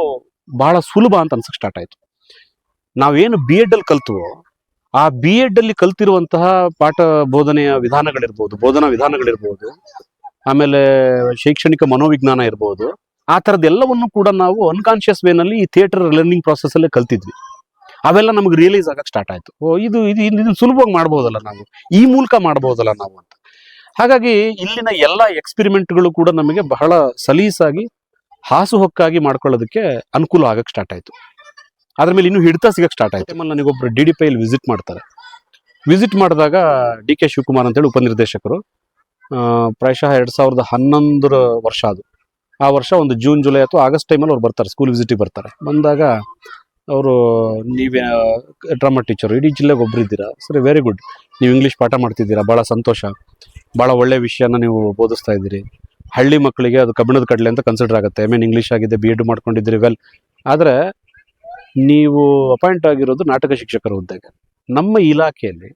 S3: ಬಹಳ ಸುಲಭ ಅಂತ ಅನ್ಸಕ್ಕೆ ಸ್ಟಾರ್ಟ್ ಆಯ್ತು. ನಾವೇನು ಬಿ ಎಡ್ ಅಲ್ಲಿ ಕಲ್ತುವೋ, ಆ ಬಿ ಎಡ್ ಅಲ್ಲಿ ಕಲ್ತಿರುವಂತಹ ಪಾಠ ಬೋಧನೆಯ ವಿಧಾನಗಳಿರ್ಬೋದು, ಬೋಧನಾ ವಿಧಾನಗಳಿರ್ಬೋದು ಆಮೇಲೆ ಶೈಕ್ಷಣಿಕ ಮನೋವಿಜ್ಞಾನ ಇರ್ಬೋದು, ಆ ಥರದ್ದೆಲ್ಲವನ್ನು ಕೂಡ ನಾವು ಅನ್ಕಾನ್ಷಿಯಸ್ ವೇನಲ್ಲಿ ಈ ಥಿಯೇಟರ್ ಲರ್ನಿಂಗ್ ಪ್ರಾಸೆಸ್ ಅಲ್ಲೇ ಕಲ್ತಿದ್ವಿ. ಅವೆಲ್ಲ ನಮಗೆ ರಿಯಲೈಸ್ ಆಗಕ್ಕೆ ಸ್ಟಾರ್ಟ್ ಆಯ್ತು. ಓ, ಇದು ಇದು ಇದನ್ನ ಸುಲಭವಾಗಿ ಮಾಡ್ಬೋದಲ್ಲ ನಾವು. ಈ ಮೂಲಕ ಮಾಡ್ಬೋದಲ್ಲ ನಾವು ಅಂತ. ಹಾಗಾಗಿ ಇಲ್ಲಿನ ಎಲ್ಲ ಎಕ್ಸ್ಪಿರಿಮೆಂಟ್ಗಳು ಕೂಡ ನಮಗೆ ಬಹಳ ಸಲೀಸಾಗಿ ಹಾಸುಹೊಕ್ಕಾಗಿ ಮಾಡ್ಕೊಳ್ಳೋದಕ್ಕೆ ಅನುಕೂಲ ಆಗಕ್ಕೆ ಸ್ಟಾರ್ಟ್ ಆಯ್ತು. ಅದ್ರ ಮೇಲೆ ಇನ್ನೂ ಹಿಡಿತ ಸಿಗಕ್ಕೆ ಸ್ಟಾರ್ಟ್ ಆಯ್ತು. ಆಮೇಲೆ ನನಗೊಬ್ಬರು ಡಿ ಡಿ ಪೈಲಿ ವಿಸಿಟ್ ಮಾಡ್ತಾರೆ. ವಿಸಿಟ್ ಮಾಡಿದಾಗ ಡಿ ಕೆ ಶಿವಕುಮಾರ್ ಅಂತೇಳಿ ಉಪನಿರ್ದೇಶಕರು ಪ್ರಾಯಶಃ ಎರಡು ಸಾವಿರದ ಹನ್ನೊಂದರ ವರ್ಷ ಅದು. ಆ ವರ್ಷ ಒಂದು ಜೂನ್, ಜುಲೈ ಅಥವಾ ಆಗಸ್ಟ್ ಟೈಮಲ್ಲಿ ಅವ್ರು ಬರ್ತಾರೆ ಸ್ಕೂಲ್ ವಿಸಿಟಿಗೆ ಬರ್ತಾರೆ. ಬಂದಾಗ ಅವರು, ನೀವೇ ಡ್ರಾಮಾ ಟೀಚರು ಇಡೀ ಜಿಲ್ಲೆಗೆ ಒಬ್ರು ಇದ್ದೀರಾ? ಸರಿ ವೆರಿ ಗುಡ್ ನೀವು ಇಂಗ್ಲೀಷ್ ಪಾಠ ಮಾಡ್ತಿದ್ದೀರಾ? ಭಾಳ ಸಂತೋಷ. ಭಾಳ ಒಳ್ಳೆಯ ವಿಷಯನ ನೀವು ಬೋಧಿಸ್ತಾ ಇದ್ದೀರಿ. ಹಳ್ಳಿ ಮಕ್ಕಳಿಗೆ ಅದು ಕಬ್ಬಿಣದ ಕಡಲೆ ಅಂತ ಕನ್ಸಿಡರ್ ಆಗುತ್ತೆ. ಐ ಮೀನ್ ಇಂಗ್ಲೀಷ್ ಆಗಿದೆ ಬಿ ಎಡ್ ಮಾಡ್ಕೊಂಡಿದ್ದೀರಿ ವೆಲ್ ಆದರೆ ನೀವು ಅಪಾಯಿಂಟ್ ಆಗಿರೋದು ನಾಟಕ ಶಿಕ್ಷಕರ ಹುದ್ದೆಗೆ ನಮ್ಮ ಇಲಾಖೆಯಲ್ಲಿ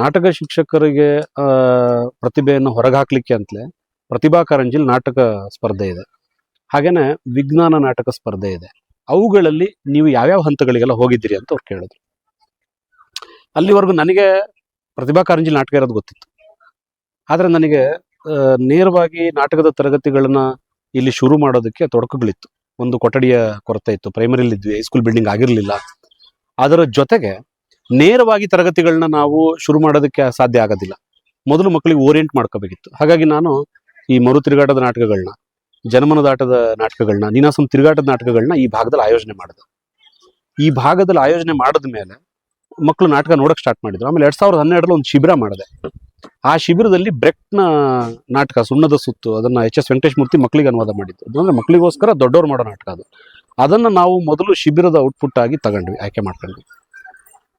S3: ನಾಟಕ ಶಿಕ್ಷಕರಿಗೆ ಪ್ರತಿಭೆಯನ್ನು ಹೊರಗಾಕ್ಲಿಕ್ಕೆ ಅಂತಲೇ ಪ್ರತಿಭಾ ಕಾರಂಜಿಲಿ ನಾಟಕ ಸ್ಪರ್ಧೆ ಇದೆ. ಹಾಗೇನೆ ವಿಜ್ಞಾನ ನಾಟಕ ಸ್ಪರ್ಧೆ ಇದೆ. ಅವುಗಳಲ್ಲಿ ನೀವು ಯಾವ್ಯಾವ ಹಂತಗಳಿಗೆಲ್ಲ ಹೋಗಿದ್ದೀರಿ ಅಂತ ಅವ್ರು ಕೇಳಿದ್ರು. ಅಲ್ಲಿವರೆಗೂ ನನಗೆ ಪ್ರತಿಭಾ ಕಾರಂಜಿಲ್ ನಾಟಕ ಇರೋದು ಗೊತ್ತಿತ್ತು. ಆದರೆ ನನಗೆ ನೇರವಾಗಿ ನಾಟಕದ ತರಗತಿಗಳನ್ನ ಇಲ್ಲಿ ಶುರು ಮಾಡೋದಕ್ಕೆ ತೊಡಕುಗಳಿತ್ತು. ಒಂದು ಕೊಠಡಿಯ ಕೊರತೆ ಇತ್ತು. ಪ್ರೈಮರಿಲಿ ಇದ್ವಿ. ಹೈಸ್ಕೂಲ್ ಬಿಲ್ಡಿಂಗ್ ಆಗಿರಲಿಲ್ಲ. ಅದರ ಜೊತೆಗೆ ನೇರವಾಗಿ ತರಗತಿಗಳನ್ನ ನಾವು ಶುರು ಮಾಡೋದಕ್ಕೆ ಸಾಧ್ಯ ಆಗೋದಿಲ್ಲ. ಮೊದಲು ಮಕ್ಕಳಿಗೆ ಓರಿಯೆಂಟ್ ಮಾಡ್ಕೋಬೇಕಿತ್ತು. ಹಾಗಾಗಿ ನಾನು ಈ ಮರು ತಿರುಗಾಟದ ನಾಟಕಗಳನ್ನ ಜನಮನದಾಟದ ನಾಟಕಗಳನ್ನ, ನೀನಾಸಂ ತಿರುಗಾಟದ ನಾಟಕಗಳನ್ನ ಈ ಭಾಗದಲ್ಲಿ ಆಯೋಜನೆ ಮಾಡಿದೆ. ಈ ಭಾಗದಲ್ಲಿ ಆಯೋಜನೆ ಮಾಡಿದ ಮೇಲೆ ಮಕ್ಕಳು ನಾಟಕ ನೋಡಕ್ಕೆ ಸ್ಟಾರ್ಟ್ ಮಾಡಿದ್ರು. ಆಮೇಲೆ ಎರಡ್ ಸಾವಿರದ ಹನ್ನೆರಡರಲ್ಲಿ ಒಂದು ಶಿಬಿರ ಮಾಡಿದೆ. ಆ ಶಿಬಿರದಲ್ಲಿ ಬ್ರೆಕ್ನ ನಾಟಕ, ಸುಣ್ಣದ ಸುತ್ತು, ಅದನ್ನ ಎಚ್ ಎಸ್ ವೆಂಕಟೇಶ್ ಮೂರ್ತಿ ಮಕ್ಕಳಿಗೆ ಅನುವಾದ ಮಾಡಿದ್ದು ಅದು ಅಂದ್ರೆ ಮಕ್ಕಳಿಗೋಸ್ಕರ ದೊಡ್ಡವ್ರು ಮಾಡೋ ನಾಟಕ ಅದು. ಅದನ್ನ ನಾವು ಮೊದಲು ಶಿಬಿರದ ಔಟ್ಪುಟ್ ಆಗಿ ತಗೊಂಡ್ವಿ, ಆಯ್ಕೆ ಮಾಡ್ಕೊಂಡ್ವಿ.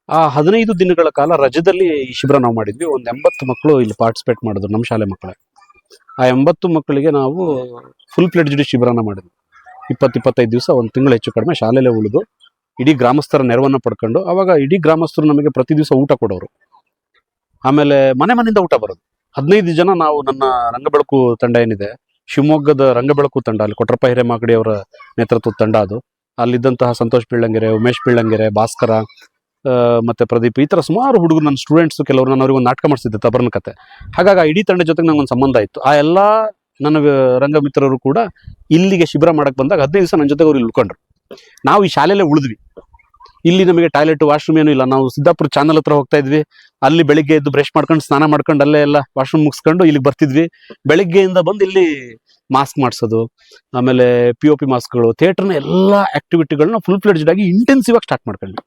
S3: ಆ ಹದಿನೈದು ದಿನಗಳ ಕಾಲ ರಜದಲ್ಲಿ ಈ ಶಿಬಿರ ನಾವು ಮಾಡಿದ್ವಿ. ಒಂದು ಎಂಬತ್ತು ಮಕ್ಕಳು ಇಲ್ಲಿ ಪಾರ್ಟಿಸಿಪೇಟ್ ಮಾಡಿದ್ರು ನಮ್ಮ ಶಾಲೆ ಮಕ್ಕಳೇ. ಆ ಎಂಬತ್ತು ಮಕ್ಕಳಿಗೆ ನಾವು ಫುಲ್ ಫ್ಲೆಡ್ಜ್ಡ್ ಶಿಬಿರನ ಮಾಡಿದ್ವಿ. ಇಪ್ಪತ್ತು ಇಪ್ಪತ್ತೈದು ದಿವಸ, ಒಂದು ತಿಂಗಳು ಹೆಚ್ಚು ಕಡಿಮೆ ಶಾಲೆಯಲ್ಲೇ ಉಳಿದು ಇಡೀ ಗ್ರಾಮಸ್ಥರ ನೆರವನ್ನು ಪಡ್ಕೊಂಡು ಅವಾಗ ಇಡೀ ಗ್ರಾಮಸ್ಥರು ನಮಗೆ ಪ್ರತಿ ದಿವಸ ಊಟ ಕೊಡೋರು. ಆಮೇಲೆ ಮನೆ ಮನೆಯಿಂದ ಊಟ ಬರೋದು. ಹದಿನೈದು ಜನ ನಾವು ನನ್ನ ರಂಗಬೆಳಕು ತಂಡ ಏನಿದೆ, ಶಿವಮೊಗ್ಗದ ರಂಗಬೆಳಕು ತಂಡ, ಅಲ್ಲಿ ಕೊಟ್ರಪ್ಪ ಹಿರೇಮಾಗಡಿ ಅವರ ನೇತೃತ್ವದ ತಂಡ ಅದು. ಅಲ್ಲಿದ್ದಂತಹ ಸಂತೋಷ್ ಬೀಳಂಗೆರೆ ಉಮೇಶ್ ಬೀಳಂಗೆರೆ ಭಾಸ್ಕರ ಮತ್ತೆ ಪ್ರದೀಪ್, ಈ ತರ ಸುಮಾರು ಹುಡುಗರು ನನ್ನ ಸ್ಟೂಡೆಂಟ್ಸ್ ಕೆಲವರು ನಾನು ಅವ್ರಿಗೆ ಒಂದು ನಾಟಕ ಮಾಡಿಸಿದ್ದೆ, ತಬರ್ನ ಕತೆ. ಹಾಗಾಗಿ ಆ ಇಡೀ ತಂಡ ಜೊತೆಗೆ ನಂಗೊಂದು ಸಂಬಂಧ ಇತ್ತು ಆ ಎಲ್ಲ ನನ್ನ ರಂಗಮಿತ್ರರು ಕೂಡ ಇಲ್ಲಿಗೆ ಶಿಬಿರ ಮಾಡಕ್ ಬಂದಾಗ ಹದಿನೈದು ದಿವಸ ನನ್ನ ಜೊತೆಗೆ ಅವ್ರು ಇಲ್ಲಿ ಉಳ್ಕೊಂಡ್ರು. ನಾವು ಈ ಶಾಲೆಯಲ್ಲೇ ಉಳಿದ್ವಿ. ಇಲ್ಲಿ ನಮಗೆ ಟಾಯ್ಲೆಟ್ ವಾಶ್ರೂಮ್ ಏನು ಇಲ್ಲ. ನಾವು ಸಿದ್ದಾಪುರ ಚಾನಲ್ ಹತ್ರ ಹೋಗ್ತಾ ಇದ್ವಿ. ಅಲ್ಲಿ ಬೆಳಿಗ್ಗೆ ಎದ್ದು ಬ್ರಷ್ ಮಾಡ್ಕೊಂಡು, ಸ್ನಾನ ಮಾಡ್ಕೊಂಡು, ಅಲ್ಲೇ ಎಲ್ಲ ವಾಶ್ರೂಮ್ ಮುಗಿಸ್ಕೊಂಡು ಇಲ್ಲಿಗೆ ಬರ್ತಿದ್ವಿ. ಬೆಳಿಗ್ಗೆಯಿಂದ ಬಂದು ಇಲ್ಲಿ ಮಾಸ್ಕ್ ಮಾಡಿಸೋದು, ಆಮೇಲೆ ಪಿ ಓ ಪಿ ಮಾಸ್ಕ್ಗಳು ಥಿಯೇಟರ್ನ ಎಲ್ಲ ಆಕ್ಟಿವಿಟಿಗಳನ್ನ ಫುಲ್ ಫ್ಲೆಡ್ಜ್ ಆಗಿ ಇಂಟೆನ್ಸಿವ್ ಆಗಿ ಸ್ಟಾರ್ಟ್ ಮಾಡ್ಕೊಂಡ್ವಿ.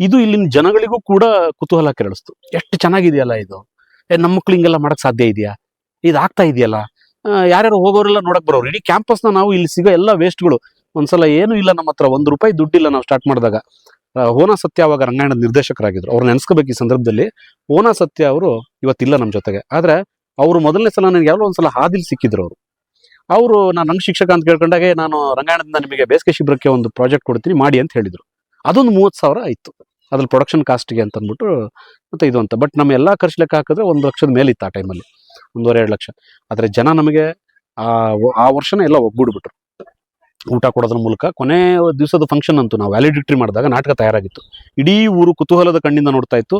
S3: ಇದು ಇಲ್ಲಿನ ಜನಗಳಿಗೂ ಕೂಡ ಕುತೂಹಲ ಕೆರಳಿಸ್ತು. ಎಷ್ಟು ಚೆನ್ನಾಗಿದೆಯಲ್ಲ ಇದು? ನಮ್ಮ ಮಕ್ಳು ಹಿಂಗೆಲ್ಲ ಮಾಡಕ್ ಸಾಧ್ಯ ಇದೆಯಾ? ಇದು ಆಗ್ತಾ ಇದೆಯಲ್ಲ? ಯಾರ್ಯಾರು ಹೋಗೋರೆಲ್ಲ ನೋಡಕ್ ಬರೋರು. ಇಡೀ ಕ್ಯಾಂಪಸ್ನ ನಾವು ಇಲ್ಲಿ ಸಿಗೋ ಎಲ್ಲ ವೇಸ್ಟ್ಗಳು ಒಂದ್ಸಲ ಏನು ಇಲ್ಲ ನಮ್ಮ ಹತ್ರ. ಒಂದು ರೂಪಾಯಿ ದುಡ್ಡಿಲ್ಲ ನಾವು ಸ್ಟಾರ್ಟ್ ಮಾಡಿದಾಗ. ಓನಾ ಸತ್ಯ ಅವಾಗ ರಂಗಾಯಣದ ನಿರ್ದೇಶಕರಾಗಿದ್ರು. ಅವ್ರು ನೆನೆಸ್ಕೋಬೇಕು ಈ ಸಂದರ್ಭದಲ್ಲಿ. ಓನಾ ಸತ್ಯ ಅವರು ಇವತ್ತಿಲ್ಲ ನಮ್ಮ ಜೊತೆಗೆ. ಆದ್ರೆ ಅವರು ಮೊದಲನೇ ಸಲ ನನಗೆ ಯಾರೋ ಒಂದ್ಸಲ ಹಾದಿಲಿ ಸಿಕ್ಕಿದ್ರು ಅವರು. ಅವರು, ನಾನು ನಂಗೆ ಶಿಕ್ಷಕ ಅಂತ ಕೇಳ್ಕೊಂಡಾಗೆ ನಾನು ರಂಗಾಯಣದಿಂದ ನಿಮಗೆ ಬೇಸಿಗೆ ಶಿಬಿರಕ್ಕೆ ಒಂದು ಪ್ರಾಜೆಕ್ಟ್ ಕೊಡ್ತೀನಿ, ಮಾಡಿ ಅಂತ ಹೇಳಿದ್ರು. ಅದೊಂದು ಮೂವತ್ತು ಸಾವಿರ ಆಯ್ತು. ಅದ್ರಲ್ಲಿ ಪ್ರೊಡಕ್ಷನ್ ಕಾಸ್ಟ್ಗೆ ಅಂತ ಅಂದ್ಬಿಟ್ಟು ಮತ್ತೆ ಇದು ಅಂತ. ಬಟ್ ನಮ್ಮ ಎಲ್ಲ ಖರ್ಚು ಲೆಕ್ಕ ಹಾಕಿದ್ರೆ ಒಂದು ಲಕ್ಷದ ಮೇಲೆ ಇತ್ತು ಆ ಟೈಮಲ್ಲಿ ಒಂದೂವರೆ, ಎರಡು ಲಕ್ಷ. ಆದರೆ ಜನ ನಮಗೆ ಆ ಆ ವರ್ಷನೇ ಎಲ್ಲ ಒಗ್ಗೂಡ್ಬಿಟ್ರು. ಊಟ ಕೊಡೋದ್ರ ಮೂಲಕ ಕೊನೆ ದಿವಸದ ಫಂಕ್ಷನ್ ಅಂತೂ ನಾವು ವ್ಯಾಲಿಡಿಟ್ರಿ ಮಾಡಿದಾಗ ನಾಟಕ ತಯಾರಾಗಿತ್ತು. ಇಡೀ ಊರು ಕುತೂಹಲದ ಕಣ್ಣಿಂದ ನೋಡ್ತಾ ಇತ್ತು.